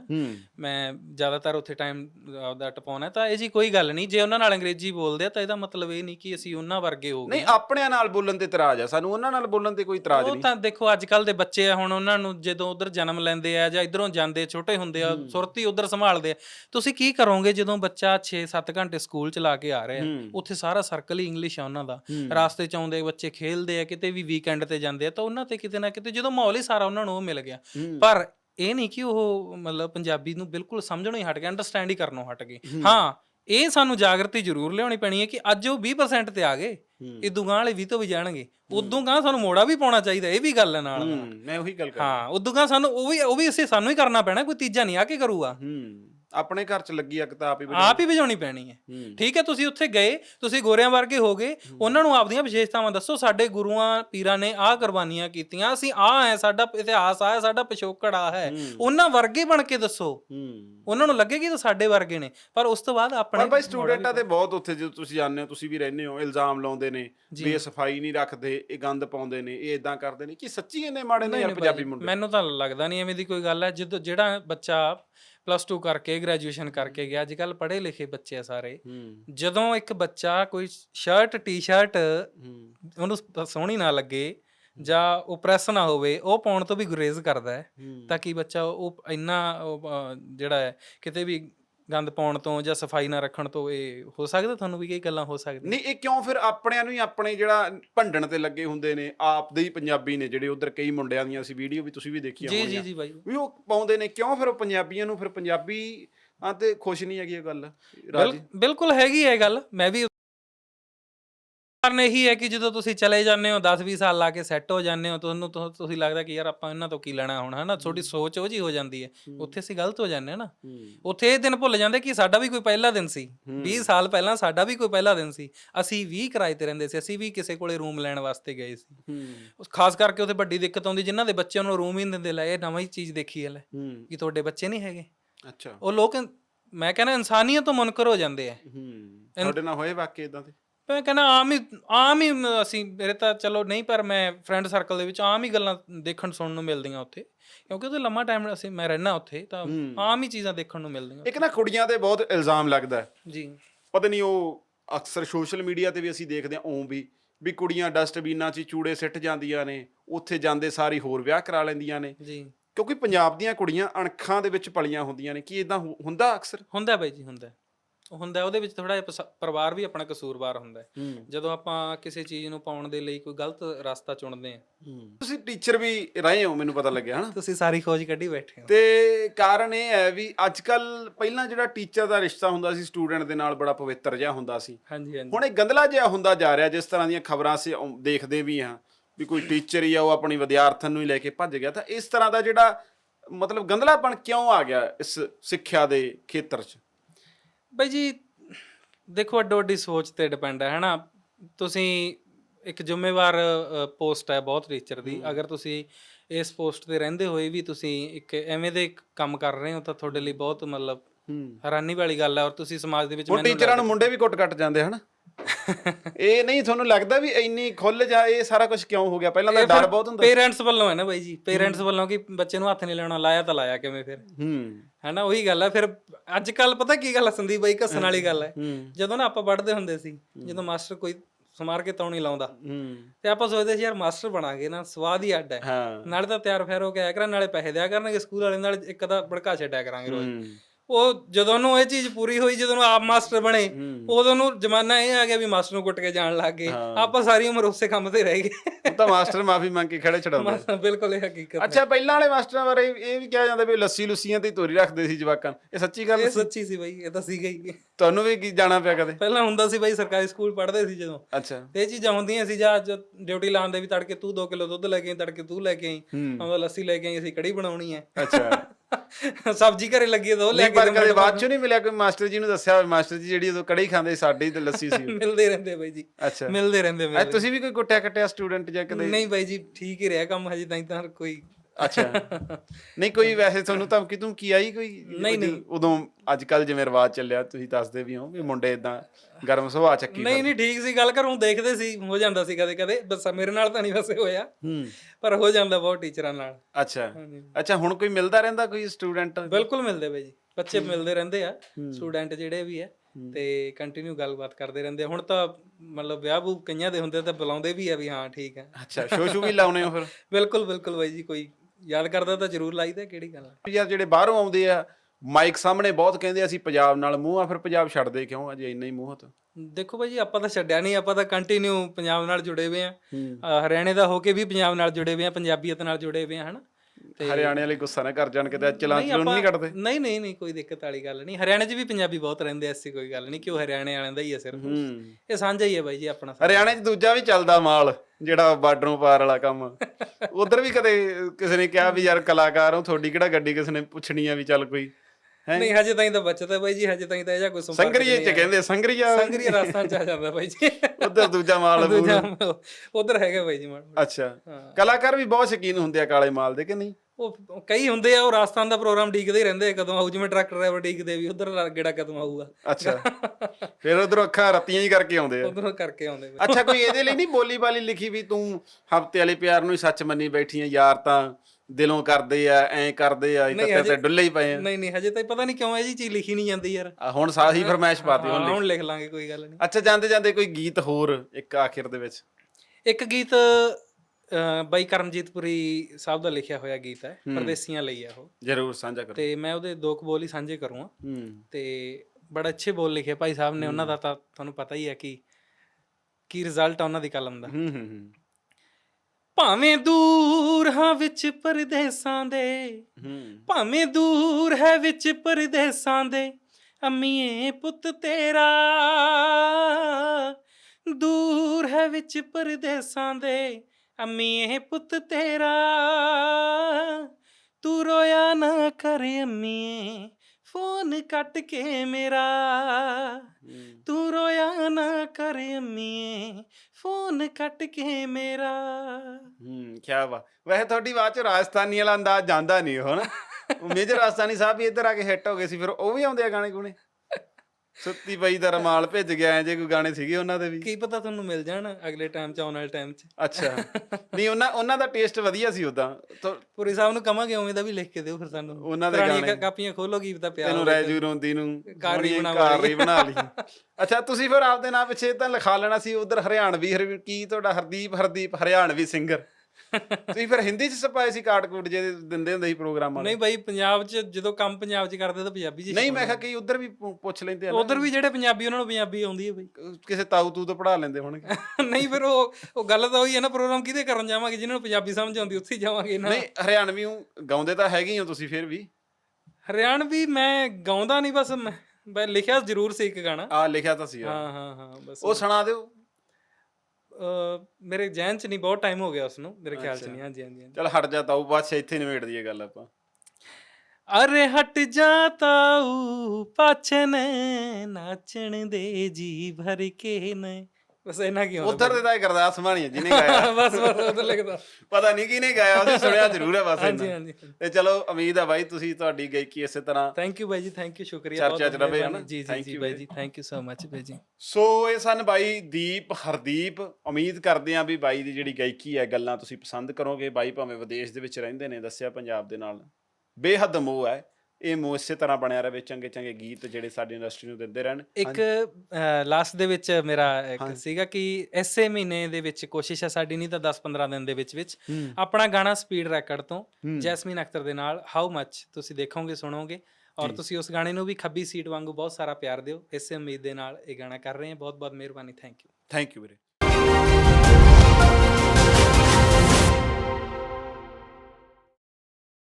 S1: ਮੈਂ ਜ਼ਿਆਦਾਤਰ ਉੱਥੇ ਟਾਈਮ ਆਪਦਾ ਟਪਾਉਣਾ ਤਾਂ ਇਹ ਜੀ ਕੋਈ ਗੱਲ ਨਹੀਂ। ਜੇ ਉਹਨਾਂ ਨਾਲ ਅੰਗਰੇਜ਼ੀ ਬੋਲਦੇ ਆ ਤਾਂ ਇਹਦਾ ਮਤਲਬ ਇਹ ਨਹੀਂ ਕਿ ਅਸੀਂ ਉਹਨਾਂ ਵਰਗੇ ਹੋ ਗਏ।
S2: ਨਹੀਂ ਆਪਣਿਆਂ ਨਾਲ ਬੋਲਣ ਤੇ ਇਤਰਾਜ਼ ਆ। ਸਾਨੂੰ ਉਹਨਾਂ ਨਾਲ ਬੋਲਣ ਤੇ ਕੋਈ ਇਤਰਾਜ਼
S1: ਉਹ
S2: ਨਹੀਂ।
S1: ਤਾਂ ਦੇਖੋ ਅੱਜ ਕੱਲ ਦੇ ਬੱਚੇ ਆ ਹੁਣ ਉਹਨਾਂ ਨੂੰ ਜਦੋਂ ਉਧਰ ਜਨਮ ਲੈਂਦੇ ਆ ਜਾਂ ਇਧਰੋਂ ਜਾਂਦੇ ਛੋਟੇ ਹੁੰਦੇ ਆ ਸੁਰਤੀ ਉਧਰ ਸੰਭਾਲਦੇ ਆ। ਤੁਸੀਂ ਕੀ ਕਰੋਗੇ ਜਦੋਂ ਬੱਚਾ 6-7 ਘੰਟੇ ਸਕੂਲ ਚ ਲਾ ਕੇ ਆ ਰਿਹਾ ਉੱਥੇ ਸਾਰਾ ਸਰਕਲ ਹੀ ਇੰਗਲਿਸ਼ ਆ ਉਹਨਾਂ ਦਾ। ਰਾਸਤੇ ਚ ਆਉਂਦੇ ਬੱਚੇ ਖੇਲਦੇ ਆ ਕਿਤੇ ਵੀ ਵੀਕਐਂਡ ਤੇ ਜਾਂਦੇ ਆ ਤਾਂ ਉਹਨਾਂ ਤੇ ਕਿਤੇ ਨਾ ਕਿਤੇ ਜਦੋਂ ਮਾਹੌਲ ਹੀ ਸਾਰਾ ਉਹਨਾਂ ਨੂੰ ਉਹ ਮਿਲ ਗਿਆ। ਪਰ ਇਹ ਨਹੀਂ ਕਿ ਉਹ ਮਤਲਬ ਪੰਜਾਬੀ ਨੂੰ ਬਿਲਕੁਲ ਸਮਝਣੋਂ ਹੀ ਹਟ ਗਏ ਅੰਡਰਸਟੈਂਡ ਹੀ ਕਰਨੋਂ ਹਟ ਗਏ। ਹਾਂ। ਇਹ ਸਾਨੂੰ ਜਾਗਰਤੀ ਜ਼ਰੂਰ ਲਿਆਉਣੀ ਪੈਣੀ ਹੈ ਕਿ ਅੱਜ ਉਹ 20% ਤੇ ਆ ਗਏ ਇਹ ਦੁਗਾਂ ਵਾਲੇ 20 ਤੋਂ ਵੀ ਜਾਣਗੇ। ਉਦੋਂ ਗਾਂ ਸਾਨੂੰ ਮੋੜਾ ਵੀ ਪਾਉਣਾ ਚਾਹੀਦਾ ਇਹ ਵੀ ਗੱਲ ਹੈ ਨਾਲ
S2: ਮੈਂ ਉਹੀ ਗੱਲ ਕਰ
S1: ਹਾਂ ਉਦੋਂ ਗਾਂ ਸਾਨੂੰ ਉਹ ਵੀ ਉਹ ਵੀ ਇਸੇ ਸਾਨੂੰ ਹੀ ਕਰਨਾ ਪੈਣਾ ਕੋਈ ਤੀਜਾ ਨਹੀਂ ਆ ਕੇ ਕਰੂਗਾ।
S2: ਹੂੰ। ਆਪਣੇ ਘਰ ਚ ਲੱਗੀ ਅੱਗ ਤਾਂ ਆਪ ਹੀ
S1: ਆਪ ਹੀ ਵਜਾਉਣੀ ਪੈਣੀ ਹੈ। ਠੀਕ ਹੈ ਤੁਸੀਂ ਉੱਥੇ ਗਏ ਤੁਸੀਂ ਗੋਰਿਆਂ ਵਰਗੇ ਹੋ ਗਏ ਉਹਨਾਂ ਨੂੰ ਆਪਦੀਆਂ ਵਿਸ਼ੇਸ਼ਤਾਵਾਂ ਦੱਸੋ ਸਾਡੇ ਗੁਰੂਆਂ ਪੀਰਾਂ ਨੇ ਆਹ ਕੁਰਬਾਨੀਆਂ ਕੀਤੀਆਂ ਅਸੀਂ ਆਹ ਹੈ ਸਾਡਾ ਇਤਿਹਾਸ ਆ ਹੈ ਸਾਡਾ ਪਿਛੋਕੜ ਆ ਹੈ। ਉਹਨਾਂ ਵਰਗੇ ਬਣ ਕੇ ਦੱਸੋ। ਉਹਨਾਂ ਨੂੰ ਲੱਗੇ ਕਿ ਤਾਂ ਸਾਡੇ ਵਰਗੇ ਨੇ ਪਰ ਉਸ ਤੋਂ ਬਾਅਦ ਆਪਣੇ
S2: ਪਰ ਭਾਈ ਸਟੂਡੈਂਟਾਂ ਤੇ ਬਹੁਤ ਉੱਥੇ ਜਦੋਂ ਤੁਸੀਂ ਜਾਂਦੇ ਹੋ ਤੁਸੀਂ ਵੀ ਰਹਿੰਦੇ ਹੋ ਇਲਜ਼ਾਮ ਲਾਉਂਦੇ ਨੇ ਵੀ ਇਹ ਸਫ਼ਾਈ ਨਹੀਂ ਰੱਖਦੇ ਇਹ ਗੰਦ ਪਾਉਂਦੇ ਨੇ ਇਹ ਇਦਾਂ ਕਰਦੇ ਨੇ ਕੀ ਸੱਚੀ ਇੰਨੇ ਮਾੜੇ ਨੇ ਯਾਰ ਪੰਜਾਬੀ ਮੁੰਡੇ?
S1: ਮੈਨੂੰ ਤਾਂ ਲੱਗਦਾ ਨਹੀਂ ਐਵੇਂ ਦੀ ਕੋਈ ਗੱਲ ਹੈ ਜਦੋਂ ਜਿਹੜਾ ਬੱਚਾ ਪਲੱਸ 2 ਕਰਕੇ ਗ੍ਰੈਜੂਏਸ਼ਨ ਕਰਕੇ ਗਿਆ। ਅੱਜ ਕੱਲ ਪੜ੍ਹੇ ਲਿਖੇ ਬੱਚੇ ਆ ਸਾਰੇ। ਜਦੋਂ ਇੱਕ ਬੱਚਾ ਕੋਈ ਸ਼ਰਟ ਟੀ-ਸ਼ਰਟ ਉਹਨੂੰ ਸੋਹਣੀ ਨਾ ਲੱਗੇ ਜਾਂ ਉਹ ਪ੍ਰੈਸ ਨਾ ਹੋਵੇ ਉਹ ਪਾਉਣ ਤੋਂ ਵੀ ਗੁਰੇਜ਼ ਕਰਦਾ ਹੈ। ਤਾਂ ਕਿ ਬੱਚਾ ਉਹ ਇੰਨਾ ਜਿਹੜਾ ਹੈ ਕਿਤੇ ਵੀ ਗੰਦ ਪਾਉਣ ਤੋਂ ਜਾਂ ਸਫ਼ਾਈ ਨਾ ਰੱਖਣ ਤੋਂ ਇਹ ਹੋ ਸਕਦਾ ਤੁਹਾਨੂੰ ਵੀ ਇਹ ਗੱਲਾਂ ਹੋ ਸਕਦੀਆਂ?
S2: ਨਹੀਂ ਇਹ ਕਿਉਂ ਫਿਰ ਆਪਣਿਆਂ ਨੂੰ ਹੀ ਆਪਣੇ ਜਿਹੜਾ ਭੰਡਣ ਤੇ ਲੱਗੇ ਹੁੰਦੇ ਨੇ ਆਪ ਦੇ ਹੀ ਪੰਜਾਬੀ ਨੇ ਜਿਹੜੇ ਉਧਰ ਕਈ ਮੁੰਡਿਆਂ ਦੀਆਂ ਅਸੀਂ ਵੀਡੀਓ ਵੀ ਤੁਸੀਂ ਵੀ ਦੇਖੀਆਂ
S1: ਜੀ ਜੀ
S2: ਹੋਣਗੀਆਂ
S1: ਜੀ ਬਾਈ
S2: ਵੀ ਉਹ ਪਾਉਂਦੇ ਨੇ ਕਿਉਂ ਫਿਰ ਉਹ ਪੰਜਾਬੀਆਂ ਨੂੰ ਫਿਰ ਪੰਜਾਬੀ ਆ ਤੇ ਖੁਸ਼ ਨਹੀਂ ਹੈਗੀ ਇਹ ਗੱਲ? ਰਾਜੀ।
S1: ਬਿਲਕੁਲ ਹੈਗੀ ਹੈ ਇਹ ਗੱਲ ਮੈਂ ਵੀ ਕਾਰਨ ਇਹੀ ਹੈ ਕਿ ਜਦੋਂ ਤੁਸੀਂ ਚਲੇ ਜਾਂਦੇ ਹੋ 10-20 ਸਾਲ ਲਾ ਕੇ ਸੈੱਟ ਹੋ ਜਾਂਦੇ ਹੋ ਤੁਹਾਨੂੰ ਤੁਹ- ਤੁਸੀਂ ਲੱਗਦਾ ਕਿ ਯਾਰ ਆਪਾਂ ਇਹਨਾਂ ਤੋਂ ਕੀ ਲੈਣਾ ਹੁਣ ਹਨਾ? ਤੁਹਾਡੀ ਸੋਚ ਉਹ ਜੀ ਹੋ ਜਾਂਦੀ ਹੈ। ਉੱਥੇ ਅਸੀਂ ਗਲਤ ਹੋ ਜਾਂਦੇ ਹਾਂ ਨਾ। ਉੱਥੇ ਇਹ ਦਿਨ ਭੁੱਲ ਜਾਂਦੇ ਕਿ ਸਾਡਾ ਵੀ ਕੋਈ ਪਹਿਲਾ ਦਿਨ ਸੀ। 20 ਸਾਲ ਪਹਿਲਾਂ ਸਾਡਾ ਵੀ ਕੋਈ ਪਹਿਲਾ ਦਿਨ ਸੀ। ਅਸੀਂ ਵੀ ਕਿਰਾਏ ਤੇ ਰਹਿੰਦੇ ਸੀ ਅਸੀਂ ਵੀ ਕਿਸੇ ਕੋਲੇ ਰੂਮ ਲੈਣ ਵਾਸਤੇ ਗਏ ਸੀ। ਉਸ- ਖਾਸ ਕਰਕੇ ਉੱਥੇ ਵੱਡੀ ਦਿੱਕਤ ਆਉਂਦੀ ਜਿਨ੍ਹਾਂ ਦੇ ਬੱਚਿਆਂ ਨੂੰ ਰੂਮ ਹੀ ਨਹੀਂ ਦਿੰਦੇ ਲੈ ਇਹ ਨਵਾਂ ਹੀ ਚੀਜ਼ ਦੇਖੀ ਹੈ ਲੈ।
S2: ਹੂੰ।
S1: ਕਿ ਤੁਹਾਡੇ ਬੱਚੇ ਨਹੀਂ ਹੈਗੇ।
S2: ਅੱਛਾ।
S1: ਉਹ ਲੋਕ ਮੈਂ ਕਹਿੰਦਾ ਇਨਸਾਨੀਅਤ ਤੋਂ ਮੁਨਕਰ ਹੋ ਜਾਂਦੇ ਆ।
S2: ਹੂੰ। ਤੁਹਾਡੇ ਨਾਲ ਹੋਏ ਵਾਕਿਆ ਇਦਾਂ ਦੇ?
S1: ਮੈਂ ਕਹਿੰਦਾ ਆਮ ਹੀ ਆਮ ਹੀ ਅਸੀਂ ਮੇਰੇ ਤਾਂ ਚਲੋ ਨਹੀਂ ਪਰ ਮੈਂ ਫਰੈਂਡ ਸਰਕਲ ਦੇ ਵਿੱਚ ਆਮ ਹੀ ਗੱਲਾਂ ਦੇਖਣ ਸੁਣਨ ਨੂੰ ਮਿਲਦੀਆਂ ਉੱਥੇ। ਕਿਉਂਕਿ ਉਹਦੇ ਲੰਮਾ ਟਾਈਮ ਅਸੀਂ ਮੈਂ ਰਹਿਣਾ ਉੱਥੇ ਤਾਂ ਆਮ ਹੀ ਚੀਜ਼ਾਂ ਦੇਖਣ ਨੂੰ ਮਿਲਦੀਆਂ।
S2: ਇੱਕ ਨਾ ਕੁੜੀਆਂ ਤੇ ਬਹੁਤ ਇਲਜ਼ਾਮ ਲੱਗਦਾ।
S1: ਜੀ।
S2: ਪਤਾ ਨਹੀਂ ਉਹ ਅਕਸਰ ਸੋਸ਼ਲ ਮੀਡੀਆ ਤੇ ਵੀ ਅਸੀਂ ਦੇਖਦੇ ਹਾਂ ਓਂ ਵੀ ਵੀ ਕੁੜੀਆਂ ਡਸਟਬਿਨਾਂ 'ਚ ਚੂੜੇ ਸਿੱਟ ਜਾਂਦੀਆਂ ਨੇ ਉੱਥੇ ਜਾਂਦੇ ਸਾਰੀ ਹੋਰ ਵਿਆਹ ਕਰਾ ਲੈਂਦੀਆਂ ਨੇ।
S1: ਜੀ।
S2: ਕਿਉਂਕਿ ਪੰਜਾਬ ਦੀਆਂ ਕੁੜੀਆਂ ਅਣਖਾਂ ਦੇ ਵਿੱਚ ਪਲੀਆਂ ਹੁੰਦੀਆਂ ਨੇ ਕੀ ਇਦਾਂ ਹੁੰਦਾ ਅਕਸਰ?
S1: ਹੁੰਦਾ ਬਾਈ ਜੀ ਹੁੰਦਾ। ਉਹ ਹੁੰਦਾ ਉਹਦੇ ਵਿੱਚ ਥੋੜਾ ਜਿਹਾ ਪਰਿਵਾਰ ਵੀ ਆਪਣਾ ਕਸੂਰਵਾਰ ਹੁੰਦਾ ਹੈ। ਜਦੋਂ ਆਪਾਂ ਕਿਸੇ ਚੀਜ਼ ਨੂੰ ਪਾਉਣ ਦੇ ਲਈ ਕੋਈ ਗਲਤ ਰਸਤਾ ਚੁਣਦੇ ਆ
S2: ਤੁਸੀਂ ਟੀਚਰ ਵੀ ਰਹੇ ਹੋ ਮੈਨੂੰ ਪਤਾ ਲੱਗਿਆ ਹਨਾ?
S1: ਤੁਸੀਂ ਸਾਰੀ ਖੋਜ ਕੱਢੀ ਬੈਠੇ ਹੋ।
S2: ਤੇ ਕਾਰਨ ਇਹ ਹੈ ਵੀ ਅੱਜ ਕੱਲ ਪਹਿਲਾਂ ਜਿਹੜਾ ਟੀਚਰ ਦਾ ਰਿਸ਼ਤਾ ਹੁੰਦਾ ਸੀ ਸਟੂਡੈਂਟ ਦੇ ਨਾਲ ਬੜਾ ਪਵਿੱਤਰ ਜਿਹਾ ਹੁੰਦਾ ਸੀ।
S1: ਹਾਂਜੀ ਹਾਂਜੀ।
S2: ਹੁਣ ਇਹ ਗੰਦਲਾ ਜਿਹਾ ਹੁੰਦਾ ਜਾ ਰਿਹਾ ਜਿਸ ਤਰ੍ਹਾਂ ਦੀਆਂ ਖਬਰਾਂ ਅਸੀਂ ਆਉਂ- ਦੇਖਦੇ ਵੀ ਹਾਂ ਵੀ ਕੋਈ ਟੀਚਰ ਹੀ ਆ ਉਹ ਆਪਣੀ ਵਿਦਿਆਰਥਣ ਨੂੰ ਹੀ ਲੈ ਕੇ ਭੱਜ ਗਿਆ। ਤਾਂ ਇਸ ਤਰ੍ਹਾਂ ਦਾ ਜਿਹੜਾ ਮਤਲਬ ਗੰਦਲਾਪਣ ਕਿਉਂ ਆ ਗਿਆ ਇਸ ਸਿੱਖਿਆ ਦੇ ਖੇਤਰ 'ਚ?
S1: ਬਾਈ ਜੀ ਦੇਖੋ ਅੱਡੋ ਅੱਡੀ ਸੋਚ ਤੇ ਡਿਪੈਂਡ ਹੈ ਹਨਾ ਤੁਸੀਂ ਇੱਕ ਜ਼ਿੰਮੇਵਾਰ ਪੋਸਟ ਹੈ ਬਹੁਤ ਟੀਚਰ ਦੀ। ਅਗਰ ਤੁਸੀਂ ਇਸ ਪੋਸਟ ਤੇ ਰਹਿੰਦੇ ਹੋਏ ਵੀ ਤੁਸੀਂ ਇੱਕ ਐਵੇਂ ਦੇ ਕੰਮ ਕਰ ਰਹੇ ਹੋ ਤਾਂ ਤੁਹਾਡੇ ਲਈ ਬਹੁਤ ਮਤਲਬ ਹੈਰਾਨੀ ਵਾਲੀ ਗੱਲ ਹੈ ਔਰ ਤੁਸੀਂ ਸਮਾਜ ਦੇ ਵਿੱਚ
S2: ਹੁਣ ਟੀਚਰਾਂ ਨੂੰ ਮੁੰਡੇ ਵੀ ਕੁੱਟ ਕੱਟ ਜਾਂਦੇ ਹਨ ਇਹ ਨਹੀਂ ਤੁਹਾਨੂੰ ਲੱਗਦਾ ਵੀ ਇੰਨੀ ਖੁੱਲ ਜਾ ਇਹ ਸਾਰਾ ਕੁਝ ਕਿਉਂ ਹੋ ਗਿਆ? ਪਹਿਲਾਂ ਤਾਂ ਡਰ ਬਹੁਤ ਹੁੰਦਾ
S1: ਪੇਰੈਂਟਸ ਵੱਲੋਂ ਹੈ ਨਾ ਬਾਈ ਜੀ। ਪੇਰੈਂਟਸ ਵੱਲੋਂ ਕਿ ਬੱਚੇ ਨੂੰ ਹੱਥ ਨਹੀਂ ਲਾਉਣਾ ਲਾਇਆ ਤਾਂ ਲਾਇਆ ਕਿਵੇਂ ਫਿਰ?
S2: ਹੂੰ।
S1: ਹੈਨਾ ਉਹੀ ਗੱਲ ਹੈ। ਫਿਰ ਅੱਜ ਕੱਲ ਪਤਾ ਕੀ ਗੱਲ ਹੈ ਸੰਦੀਪ ਬਾਈ ਘੱਸਣ ਵਾਲੀ ਗੱਲ ਹੈ। ਜਦੋਂ ਨਾ ਆਪਾਂ ਪੜ੍ਹਦੇ ਹੁੰਦੇ ਸੀ ਜਦੋਂ ਮਾਸਟਰ ਕੋਈ ਸਮਾਰ ਕੇ ਤੌਣੀ ਲਾਉਂਦਾ
S2: ਹੂੰ।
S1: ਤੇ ਆਪਾਂ ਸੋਚਦੇ ਸੀ ਯਾਰ ਮਾਸਟਰ ਬਣਾਂਗੇ ਨਾ ਸਵਾਦ ਹੀ ਅੱਡ ਹੈ। ਨਾਲੇ ਤਾਂ ਤਿਆਰ ਫੈਰ ਹੋ ਕੇ ਆਇਆ ਕਰਾਂ ਨਾਲੇ ਪੈਸੇ ਦਿਆ ਕਰਨਗੇ ਸਕੂਲ ਵਾਲੇ ਨਾਲ ਇੱਕ ਅਦਾ ਭੜਕਾ ਛੱਡਿਆ ਕਰਾਂਗੇ ਰੋਜ਼। ਉਹ ਜਦੋਂ ਨੂੰ ਇਹ ਚੀਜ਼ ਪੂਰੀ ਹੋਈ ਜਦੋਂ ਨੂੰ ਆਪ ਮਾਸਟਰ ਬਣੇ ਉਦੋਂ ਨੂੰ ਜ਼ਮਾਨਾ ਇਹ ਆ ਗਿਆ ਵੀ ਮਾਸਟਰ ਨੂੰ ਕੁੱਟ ਕੇ ਜਾਣ ਲੱਗ ਗਏ। ਆਪਾਂ ਸਾਰੀ ਉਮਰ ਉਸੇ ਕੰਮ ਤੇ ਰਹਿ ਗਏ।
S2: ਤਾਂ ਮਾਸਟਰ ਮਾਫੀ ਮੰਗ ਕੇ ਖੜੇ ਛਡਾਉਂਦੇ।
S1: ਬਿਲਕੁਲ ਇਹ ਹਕੀਕਤ
S2: ਅੱਛਾ ਪਹਿਲਾਂ ਵਾਲੇ ਮਾਸਟਰਾਂ ਬਾਰੇ ਇਹ ਵੀ ਕਿਹਾ ਜਾਂਦਾ ਵੀ ਲੱਸੀ ਲੁੱਸੀਆਂ ਤੇ ਤੋਰੀ ਰੱਖਦੇ ਸੀ ਜਵਾਕਾਂ। ਇਹ ਸੱਚੀ ਗੱਲ
S1: ਇਹ ਸੱਚੀ ਸੀ ਬਾਈ ਇਹ ਤਾਂ ਸੀਗਾ ਹੀ।
S2: ਤੁਹਾਨੂੰ ਵੀ ਕੀ ਜਾਣਾ ਪਿਆ ਕਦੇ?
S1: ਪਹਿਲਾਂ ਹੁੰਦਾ ਸੀ ਬਾਈ ਸਰਕਾਰੀ ਸਕੂਲ ਪੜ੍ਹਦੇ ਸੀ ਜਦੋਂ।
S2: ਅੱਛਾ।
S1: ਤੇ ਇਹ ਚੀਜ਼ਾਂ ਹੁੰਦੀਆਂ ਸੀ ਜਾਂ ਡਿਊਟੀ ਲਾਉਣ ਦੇ ਵੀ ਤੜਕੇ ਤੂੰ 2 ਕਿਲੋ ਦੁੱਧ ਲੈ ਕੇ ਤੜਕੇ ਤੂੰ ਲੈ ਕੇ ਆਈ। ਆਉਂਦਾ ਲੱਸੀ ਲੈ ਕੇ ਆਈ ਅਸੀਂ ਕੜੀ ਬਣਾਉਣੀ ਹੈ।
S2: ਅੱਛਾ।
S1: ਸਬਜ਼ੀ ਘਰੇ ਲੱਗੀ ਉਹ ਲੈ ਕੇ
S2: ਪਰ ਕਦੇ ਬਾਅਦ ਚ ਨਹੀਂ ਮਿਲਿਆ ਕੋਈ ਮਾਸਟਰ ਜੀ ਨੂੰ ਦੱਸਿਆ ਹੋਵੇ ਮਾਸਟਰ ਜੀ ਜਿਹੜੀ ਉਦੋਂ ਕੜੀ ਖਾਂਦੇ ਸਾਡੀ ਤੇ ਲੱਸੀ ਸੀ।
S1: ਮਿਲਦੇ ਰਹਿੰਦੇ ਬਾਈ ਜੀ।
S2: ਅੱਛਾ।
S1: ਮਿਲਦੇ ਰਹਿੰਦੇ ਮਿਲਦੇ
S2: ਤੁਸੀਂ ਵੀ ਕੋਈ ਕੁੱਟਿਆ ਕੱਟਿਆ ਸਟੂਡੈਂਟ ਜਾਂ ਕਦੇ?
S1: ਨਹੀਂ ਬਾਈ ਜੀ ਠੀਕ ਹੀ ਰਿਹਾ ਕੰਮ ਹਜੇ ਤਾਈਂ ਤਾਂ ਕੋਈ
S2: ਅੱਛਾ। ਨਹੀਂ ਕੋਈ ਵੈਸੇ ਤੁਹਾਨੂੰ ਧਮਕੀ ਧਮਕੀ ਕੀ ਆਈ ਕੋਈ?
S1: ਨਹੀਂ, ਨਹੀਂ।
S2: ਉਦੋਂ ਅੱਜ ਕੱਲ ਜਿਵੇਂ ਰਿਵਾਜ ਚੱਲਿਆ ਤੁਸੀਂ ਦੱਸਦੇ ਵੀ ਹੋ ਵੀ ਮੁੰਡੇ ਇਦਾਂ ਗਰਮ ਸੁਭਾਅ ਚੱਕੀ
S1: ਨਹੀਂ ਨਹੀਂ ਠੀਕ ਸੀ ਗੱਲ ਘਰੋਂ ਦੇਖਦੇ ਸੀ ਹੋ ਜਾਂਦਾ ਸੀ ਕਦੇ ਕਦੇ। ਬਸ ਮੇਰੇ ਨਾਲ ਤਾਂ ਨਹੀਂ ਵੈਸੇ ਹੋਇਆ।
S2: ਹੂੰ।
S1: ਪਰ ਹੋ ਜਾਂਦਾ ਬਹੁਤ ਟੀਚਰਾਂ ਨਾਲ।
S2: ਅੱਛਾ। ਅੱਛਾ ਹੁਣ ਕੋਈ ਮਿਲਦਾ ਰਹਿੰਦਾ ਕੋਈ ਸਟੂਡੈਂਟ?
S1: ਬਿਲਕੁਲ ਮਿਲਦੇ ਬਾਈ ਜੀ। ਬੱਚੇ ਮਿਲਦੇ ਰਹਿੰਦੇ ਆ ਸਟੂਡੈਂਟ ਜਿਹੜੇ ਵੀ ਆ ਤੇ ਕੰਟੀਨਿਊ ਗੱਲਬਾਤ ਕਰਦੇ ਰਹਿੰਦੇ ਹੁਣ ਤਾਂ ਮਤਲਬ ਵਿਆਹ ਬੂ ਕਈਆਂ ਦੇ ਹੁੰਦੇ ਤਾਂ ਬੁਲਾਉਂਦੇ ਵੀ ਆ ਵੀ ਹਾਂ ਠੀਕ ਆ।
S2: ਅੱਛਾ ਸ਼ੋ ਸ਼ੂ ਵੀ ਲਾਉਨੇ ਹੋ ਫਿਰ?
S1: ਬਿਲਕੁਲ ਬਿਲਕੁਲ ਬਾਈ ਜੀ ਕੋਈ ਯਾਦ ਕਰਦਾ ਤਾਂ ਜ਼ਰੂਰ ਲਾਈਦਾ ਕਿਹੜੀ ਗੱਲ ਆ?
S2: ਯਾਰ ਜਿਹੜੇ ਬਾਹਰੋਂ ਆਉਂਦੇ ਆ ਮਾਈਕ ਸਾਹਮਣੇ ਬਹੁਤ ਕਹਿੰਦੇ ਅਸੀਂ ਪੰਜਾਬ ਨਾਲ ਮੂੰਹ ਆ ਫਿਰ ਪੰਜਾਬ ਛੱਡਦੇ ਕਿਉਂ ਅਜੇ ਇੰਨਾ ਹੀ ਮੂੰਹ ਤੋਂ?
S1: ਦੇਖੋ ਜੀ ਆਪਾਂ ਤਾਂ ਛੱਡਿਆ ਨਹੀਂ ਆਪਾਂ ਤਾਂ ਕੰਟੀਨਿਊ ਪੰਜਾਬ ਨਾਲ ਜੁੜੇ ਹੋਏ ਆ। ਹਰਿਆਣੇ ਦਾ ਹੋ ਕੇ ਵੀ ਪੰਜਾਬ ਨਾਲ ਜੁੜੇ ਹੋਏ ਆ ਪੰਜਾਬੀਅਤ ਨਾਲ ਜੁੜੇ ਹੋਏ ਆ ਹਨਾ?
S2: ਹਰਿਆਣੇ ਵਾਲੇ ਗੁੱਸਾ ਨਾ ਕਰ ਜਾਣ ਕਿਤੇ ਚਲਾਂ
S1: ਨਹੀਂ
S2: ਚਲੂਨ ਨਹੀਂ
S1: ਆਪਾਂ-
S2: ਕੱਢਦੇ।
S1: ਨਹੀਂ ਨਹੀਂ ਨਹੀਂ ਕੋਈ ਦਿੱਕਤ ਵਾਲੀ ਗੱਲ ਨਹੀਂ। ਹਰਿਆਣੇ 'ਚ ਵੀ ਪੰਜਾਬੀ ਬਹੁਤ ਰਹਿੰਦੇ ਐ ਐਸੀ ਕੋਈ ਗੱਲ ਨਹੀਂ ਕਿ ਉਹ ਹਰਿਆਣੇ ਵਾਲਿਆਂ ਦਾ ਹੀ ਹੈ ਸਿਰਫ।
S2: ਹੂੰ।
S1: ਇਹ ਸਾਂਝਾ ਹੀ ਹੈ ਬਾਈ ਜੀ ਆਪਣਾ।
S2: ਹਰਿਆਣੇ 'ਚ ਦੂਜਾ ਵੀ ਚੱਲਦਾ ਮਾਲ ਜਿਹੜਾ ਬਾਰਡਰੋਂ ਪਾਰ ਵਾਲਾ ਕੰਮ। ਉਧਰ ਵੀ ਕਦੇ ਕਿਸੇ ਨੇ ਕਿਹਾ ਵੀ ਯਾਰ ਕਲਾਕਾਰ ਹੋ ਤੁਹਾਡੀ ਕਿਹੜਾ ਗੱਡੀ ਕਿਸੇ ਨੇ ਪੁੱਛਣੀ ਆ ਵੀ ਚੱਲ ਕੋਈ ਹੈ?
S1: ਨਹੀਂ ਹਜੇ ਤਾਈਂ ਤਾਂ ਬਚਤ ਹੈ ਬਾਈ ਜੀ ਹਜੇ ਤਾਈਂ ਤਾਂ ਇਹ ਜਾਂ ਕੋਈ ਸੰਪਰਕ
S2: ਸੰਗਰੀਏ 'ਚ ਕਹਿੰਦੇ ਸੰਗਰੀਆ
S1: ਸੰਗਰੀਆ ਰਾਜਸਥਾਨ ਚ ਆ ਜਾਂਦਾ ਬਾਈ ਜੀ।
S2: ਉਧਰ ਦੂਜਾ ਮਾਲ
S1: ਦੂਜਾ ਉਧਰ ਹੈਗਾ ਬਾਈ ਜੀ ਮਾੜਾ
S2: ਅੱਛਾ।
S1: ਹਾਂ।
S2: ਕਲਾਕਾਰ ਵੀ ਬਹੁਤ ਸ਼ੌਕੀਨ ਹੁੰਦੇ ਆ ਕਾਲੇ ਮਾਲ ਦੇ ਕਿ ਨਹੀਂ?
S1: ਉਹ ਕਈ ਹੁੰਦੇ ਆ ਉਹ ਰਾਜਸਥਾਨ ਦਾ ਪ੍ਰੋਗਰਾਮ ਡੀਕਦੇ ਹੀ ਰਹਿੰਦੇ ਆ, ਕਦੋਂ ਆਊ ਜਿਵੇਂ ਟਰੱਕ ਡਰਾਈਵਰ ਡੀਕਦੇ ਵੀ ਉਧਰ ਗੇੜਾ ਕਦੋਂ ਆਊਗਾ।
S2: ਅੱਛਾ। ਫਿਰ ਉਧਰੋਂ ਅੱਖਾਂ ਰੱਤੀਆਂ ਹੀ ਕਰਕੇ ਆਉਂਦੇ ਆ।
S1: ਉਧਰੋਂ ਕਰਕੇ ਆਉਂਦੇ ਬਾਈ
S2: ਅੱਛਾ ਕੋਈ ਇਹਦੇ ਲਈ ਨਹੀਂ ਬੋਲੀ ਬਾਲੀ ਲਿਖੀ ਵੀ ਤੂੰ ਹਫ਼ਤੇ ਵਾਲੇ ਪਿਆਰ ਨੂੰ ਹੀ ਸੱਚ ਮੰਨੀ ਬੈਠੀ ਆ ਯਾਰ ਤਾਂ ਦਿਲੋਂ ਕਰਦੇ ਆ ਐਂ ਕਰਦੇ ਆ
S1: ਨਹੀਂ,
S2: ਇੱਥੇ ਤੇ
S1: ਹਜੇ-
S2: ਡੁੱਲੇ ਹੀ ਪਏ ਆ।
S1: ਨਹੀਂ ਨਹੀਂ ਹਜੇ ਤਾਈਂ ਪਤਾ ਨਹੀਂ ਕਿਉਂ ਇਹ ਜੀ ਚੀਜ਼ ਲਿਖੀ ਨਹੀਂ ਜਾਂਦੀ ਯਾਰ।
S2: ਆ, ਹੁਣ ਸਾਹੀ ਫਰਮਾਇਸ਼ ਪਾਤੀ
S1: ਹਾਂ,
S2: ਹੁਣ
S1: ਹੁਣ ਲਿਖ ਲਾਂਗੇ ਕੋਈ ਗੱਲ ਨਹੀਂ
S2: ਅੱਛਾ ਜਾਂਦੇ ਜਾਂਦੇ ਕੋਈ ਗੀਤ ਹੋਰ ਇੱਕ ਆਖਿਰ ਦੇ ਵਿੱਚ।
S1: ਇੱਕ ਗੀਤ ਅਹ, ਬਾਈ ਕਰਮਜੀਤਪੁਰੀ ਸਾਹਿਬ ਦਾ ਲਿਖਿਆ ਹੋਇਆ ਗੀਤ ਹੈ ਪਰਦੇਸੀਆਂ ਲਈ ਆ ਉਹ।
S2: ਜ਼ਰੂਰ ਸਾਂਝਾ ਕਰੋ।
S1: ਤੇ ਮੈਂ ਉਹਦੇ ਦੋ ਕੁ ਬੋਲ ਹੀ ਸਾਂਝੇ ਕਰੂੰਗਾ।
S2: ਹੂੰ।
S1: ਤੇ ਬੜਾ ਅੱਛੇ ਬੋਲ ਲਿਖੇ ਭਾਈ ਸਾਹਿਬ ਨੇ ਉਹਨਾਂ ਦਾ ਤਾਂ ਤੁਹਾਨੂੰ ਪਤਾ ਹੀ ਹੈ ਕਿ ਕੀ ਰਿਜ਼ਲਟ ਆ ਉਹਨਾਂ ਦੀ ਕਲਮ ਦਾ।
S2: ਹੂੰ ਹੂੰ ਹੂੰ।
S1: ਭਾਵੇਂ ਦੂਰ ਹਾਂ ਵਿੱਚ ਪਰਦੇਸਾਂ ਦੇ
S2: ਹੂੰ।
S1: ਭਾਵੇਂ ਦੂਰ ਹੈ ਵਿੱਚ ਪਰਦੇਸਾਂ ਦੇ ਅੰਮੀਏ ਪੁੱਤ ਤੇਰਾ। ਦੂਰ ਹੈ ਵਿੱਚ ਪਰਦੇਸਾਂ ਦੇ ਅੰਮੀਏ ਪੁੱਤ ਤੇਰਾ ਤੂੰ ਰੋਇਆ ਨਾ ਕਰ ਅੰਮੀਏ ਫੋਨ ਕੱਟ ਕੇ ਮੇਰਾ। ਤੂੰ ਰੋਇਆ ਨਾ ਕਰ ਅੰਮੀਏ ਫੋਨ ਕੱਟ ਕੇ ਮੇਰਾ।
S2: ਹੂੰ ਕੀ ਵਾ। ਵੈਸੇ ਤੁਹਾਡੀ ਆਵਾਜ਼ ਚ ਰਾਜਸਥਾਨੀ ਵਾਲਾ ਅੰਦਾਜ਼ ਜਾਂਦਾ ਨਹੀਂ ਹੋ ਨਾ ਮੇਜਰ ਰਾਜਸਥਾਨੀ ਸਾਹਿਬ ਵੀ ਇੱਧਰ ਆ ਕੇ ਹਿੱਟ ਹੋ ਗਏ ਸੀ ਫਿਰ ਉਹ ਵੀ ਆਉਂਦੇ ਆ ਗਾਣੇ ਗੁਣੇ ਸੁੱਤੀ ਪਈ ਦਾ ਰਮਾਲ ਭਿੱਜ ਗਿਆ ਐ ਜੇ ਕੋਈ ਗਾਣੇ ਸੀਗੇ ਉਹਨਾਂ ਦੇ ਵੀ।
S1: ਕੀ ਪਤਾ ਤੁਹਾਨੂੰ ਮਿਲ ਜਾਣ ਅਗਲੇ ਟਾਈਮ ਚ ਆਉਣ ਵਾਲੇ ਟਾਈਮ ਚ।
S2: ਅੱਛਾ। ਨਹੀਂ ਉਹਨਾਂ ਉਹਨਾਂ ਦਾ ਟੇਸਟ ਵਧੀਆ ਸੀ ਉਦਾਂ
S1: ਪੁਰੀ ਸਾਹਿਬ ਨੂੰ ਕਵਾਂਗੇ ਉਵੇਂ ਦਾ ਵੀ ਲਿਖ ਕੇ ਦਿਓ ਫਿਰ ਸਾਨੂੰ।
S2: ਉਹਨਾਂ ਦੇ ਗਾਣੇ।
S1: ਕਾਪੀਆਂ ਖੋਲੋ ਕੀ ਪਤਾ ਪਿਆ
S2: ਤੈਨੂੰ
S1: ਹੋਵੇ
S2: ਰਹਿ ਜੂ ਰੋਂਦੀ ਨੂੰ
S1: ਕਾਰ ਬਣਾ ਲਈ।
S2: ਵੀ ਬਣਾ ਲਈ। ਅੱਛਾ ਤੁਸੀਂ ਫਿਰ ਆਪਦੇ ਨਾਂ ਪਿੱਛੇ ਤਾਂ ਲਿਖਾ ਲੈਣਾ ਸੀ ਉਧਰ ਹਰਿਆਣਵੀ ਹਰ ਕੀ ਤੁਹਾਡਾ ਹਰਦੀਪ ਹਰਦੀਪ ਹਰਿਆਣਵੀ ਸਿੰਗਰ ਤੁਸੀਂ ਫਿਰ ਹਿੰਦੀ ਚ ਸਪਾਏ ਸੀ ਕਾਰਡ ਕੂਡ ਜੇ ਦਿੰਦੇ ਹੁੰਦੇ ਸੀ ਪ੍ਰੋਗਰਾਮਾਂ
S1: ਨਹੀਂ ਬਾਈ ਪੰਜਾਬ ਚ ਜਦੋਂ ਕੰਮ ਪੰਜਾਬ ਚ ਕਰਦੇ ਤਾਂ ਪੰਜਾਬੀ ਚ
S2: ਨਹੀਂ ਮੈਂ ਕਿਹਾ ਕਈ ਉਧਰ ਵੀ ਪੁ- ਪੁੱਛ ਲੈਂਦੇ ਆ ਨਾ।
S1: ਉਧਰ ਵੀ ਜਿਹੜੇ ਪੰਜਾਬੀ ਉਹਨਾਂ ਨੂੰ ਪੰਜਾਬੀ ਆਉਂਦੀ ਹੈ ਬਾਈ।
S2: ਕਿਸੇ ਤਾਊ ਤੂ ਤੋਂ ਪੜਾ ਲੈਂਦੇ ਹੋਣਗੇ।
S1: ਨਹੀਂ ਫਿਰ ਉਹ ਉਹ ਗੱਲ ਤਾਂ ਉਹੀ ਹੈ ਨਾ ਪ੍ਰੋਗਰਾਮ ਕਿਹਦੇ ਕਰਨ ਜਾਵਾਂਗੇ? ਜਿਹਨਾਂ ਨੂੰ ਪੰਜਾਬੀ ਸਮਝ ਆਉਂਦੀ ਉੱਥੇ ਹੀ ਜਾਵਾਂਗੇ ਨਾ।
S2: ਨਹੀਂ ਹਰਿਆਣਵੀ ਊਂ ਗਾਉਂਦੇ ਤਾਂ ਹੈਗੇ ਹੀ ਹੋ ਤੁਸੀਂ ਫਿਰ ਵੀ।
S1: ਹਰਿਆਣਵੀ ਮੈਂ ਗਾਉਂਦਾ ਨਹੀਂ ਬਸ ਮੈਂ ਮੈਂ ਲਿਖਿਆ ਜ਼ਰੂਰ ਸੀ ਇੱਕ ਗਾਣਾ।
S2: ਆ ਲਿਖਿਆ ਤਾਂ ਸੀ
S1: ਹਾਂ ਹਾਂ ਹਾਂ ਬਸ।
S2: ਉਹ ਸੁਣਾ ਦਿਓ।
S1: ਮੇਰੇ ਜਹਿਨ ਚ ਨਹੀਂ ਬਹੁਤ ਟਾਈਮ ਹੋ ਗਿਆ ਉਸ ਨੂੰ ਮੇਰੇ ਖਿਆਲ ਚ ਨਹੀਂ ਹਾਂਜੀ ਹਾਂਜੀ।
S2: ਚਲ ਹਟ ਜਾ ਤਾਊ ਬਸ ਇੱਥੇ ਨਿਬੇੜ ਦਈਏ ਗੱਲ ਆਪਾਂ।
S1: ਅਰੇ ਹਟ ਜਾਤਾਉ ਪਾਛਨ ਨਾਚਣ ਦੇ ਜੀ ਭਰ ਕੇ ਨੇ। ਬਸ ਇਹਨਾਂ ਕੀ ਹੁੰਦਾ
S2: ਉਧਰ ਦੇ ਤਾਂ ਇਹ ਗਰਦਾਸ ਮਾਣੀ ਜਿਹਨੇ ਗਾਇਆ
S1: ਬਸ ਬਸ ਉਧਰ ਲਿਖਦਾ
S2: ਪਤਾ ਨਹੀਂ ਕਿਹਨੇ ਗਾਇਆ ਉਹਨੇ ਸੁਣਿਆ ਜ਼ਰੂਰ ਹੈ ਬਸ
S1: ਹਾਂਜੀ। ਹਾਂਜੀ
S2: ਤੇ ਚਲੋ ਉਮੀਦ ਆ ਬਾਈ ਤੁਸੀਂ ਤੁਹਾਡੀ ਗਾਇਕੀ ਇਸੇ ਤਰ੍ਹਾਂ
S1: ਥੈਂਕ ਯੂ ਬਾਈ ਜੀ ਥੈਂਕ ਯੂ ਸ਼ੁਕਰੀਆ
S2: ਚਰਚਾ 'ਚ ਰਵੇ। ਹਨਾ?
S1: ਜੀ ਜੀ ਬਾਈ। ਜੀ ਥੈਂਕ ਯੂ ਸੋ ਮੱਚ ਬਾਈ ਜੀ
S2: ਸੋ ਇਹ ਸਨ ਬਾਈ ਦੀਪ ਹਰਦੀਪ ਉਮੀਦ ਕਰਦੇ ਆਂ ਵੀ ਬਾਈ ਦੀ ਜਿਹੜੀ ਗਾਇਕੀ ਹੈ ਗੱਲਾਂ ਤੁਸੀਂ ਪਸੰਦ ਕਰੋਗੇ ਬਾਈ ਭਾਵੇਂ ਵਿਦੇਸ਼ ਦੇ ਵਿੱਚ ਰਹਿੰਦੇ ਨੇ ਦੱਸਿਆ ਪੰਜਾਬ ਦੇ ਨਾਲ ਬੇਹੱਦ ਮੋਹ ਹੈ ਇਹ ਮੋਹ ਇਸੇ ਤਰ੍ਹਾਂ ਬਣਿਆ ਰਵੇ ਚੰਗੇ ਚੰਗੇ ਗੀਤ ਜਿਹੜੇ ਸਾਡੀ ਇੰਡਸਟਰੀ ਨੂੰ ਦਿੰਦੇ ਰਹਿਣ।
S1: ਇੱਕ ਲਾਸਟ ਦੇ ਵਿੱਚ ਮੇਰਾ ਇੱਕ ਸੀਗਾ ਕਿ ਐਸੇ ਮਹੀਨੇ ਦੇ ਵਿੱਚ ਕੋਸ਼ਿਸ਼ ਹੈ ਸਾਡੀ ਨਹੀਂ ਤਾਂ 10-15 ਦਿਨ ਦੇ ਵਿੱਚ ਵਿੱਚ ਆਪਣਾ ਗਾਣਾ ਸਪੀਡ ਰੈਕਡ ਤੋਂ ਜੈਸਮੀਨ ਅਖਤਰ ਦੇ ਨਾਲ ਹਾਊ ਮੱਚ ਤੁਸੀਂ ਦੇਖੋਗੇ ਸੁਣੋਗੇ। ਔਰ ਤੁਸੀਂ ਉਸ ਗਾਣੇ ਨੂੰ ਵੀ ਖੱਬੀ ਸੀਟ ਵਾਂਗੂ ਬਹੁਤ ਸਾਰਾ ਪਿਆਰ ਦਿਓ। ਇਸੇ ਉਮੀਦ ਦੇ ਨਾਲ ਇਹ ਗਾਣਾ ਕਰ ਰਹੇ ਹਾਂ। ਬਹੁਤ ਬਹੁਤ ਮਿਹਰਬਾਨੀ। ਥੈਂਕ ਯੂ
S2: ਥੈਂਕ ਯੂ ਵੀਰੇ।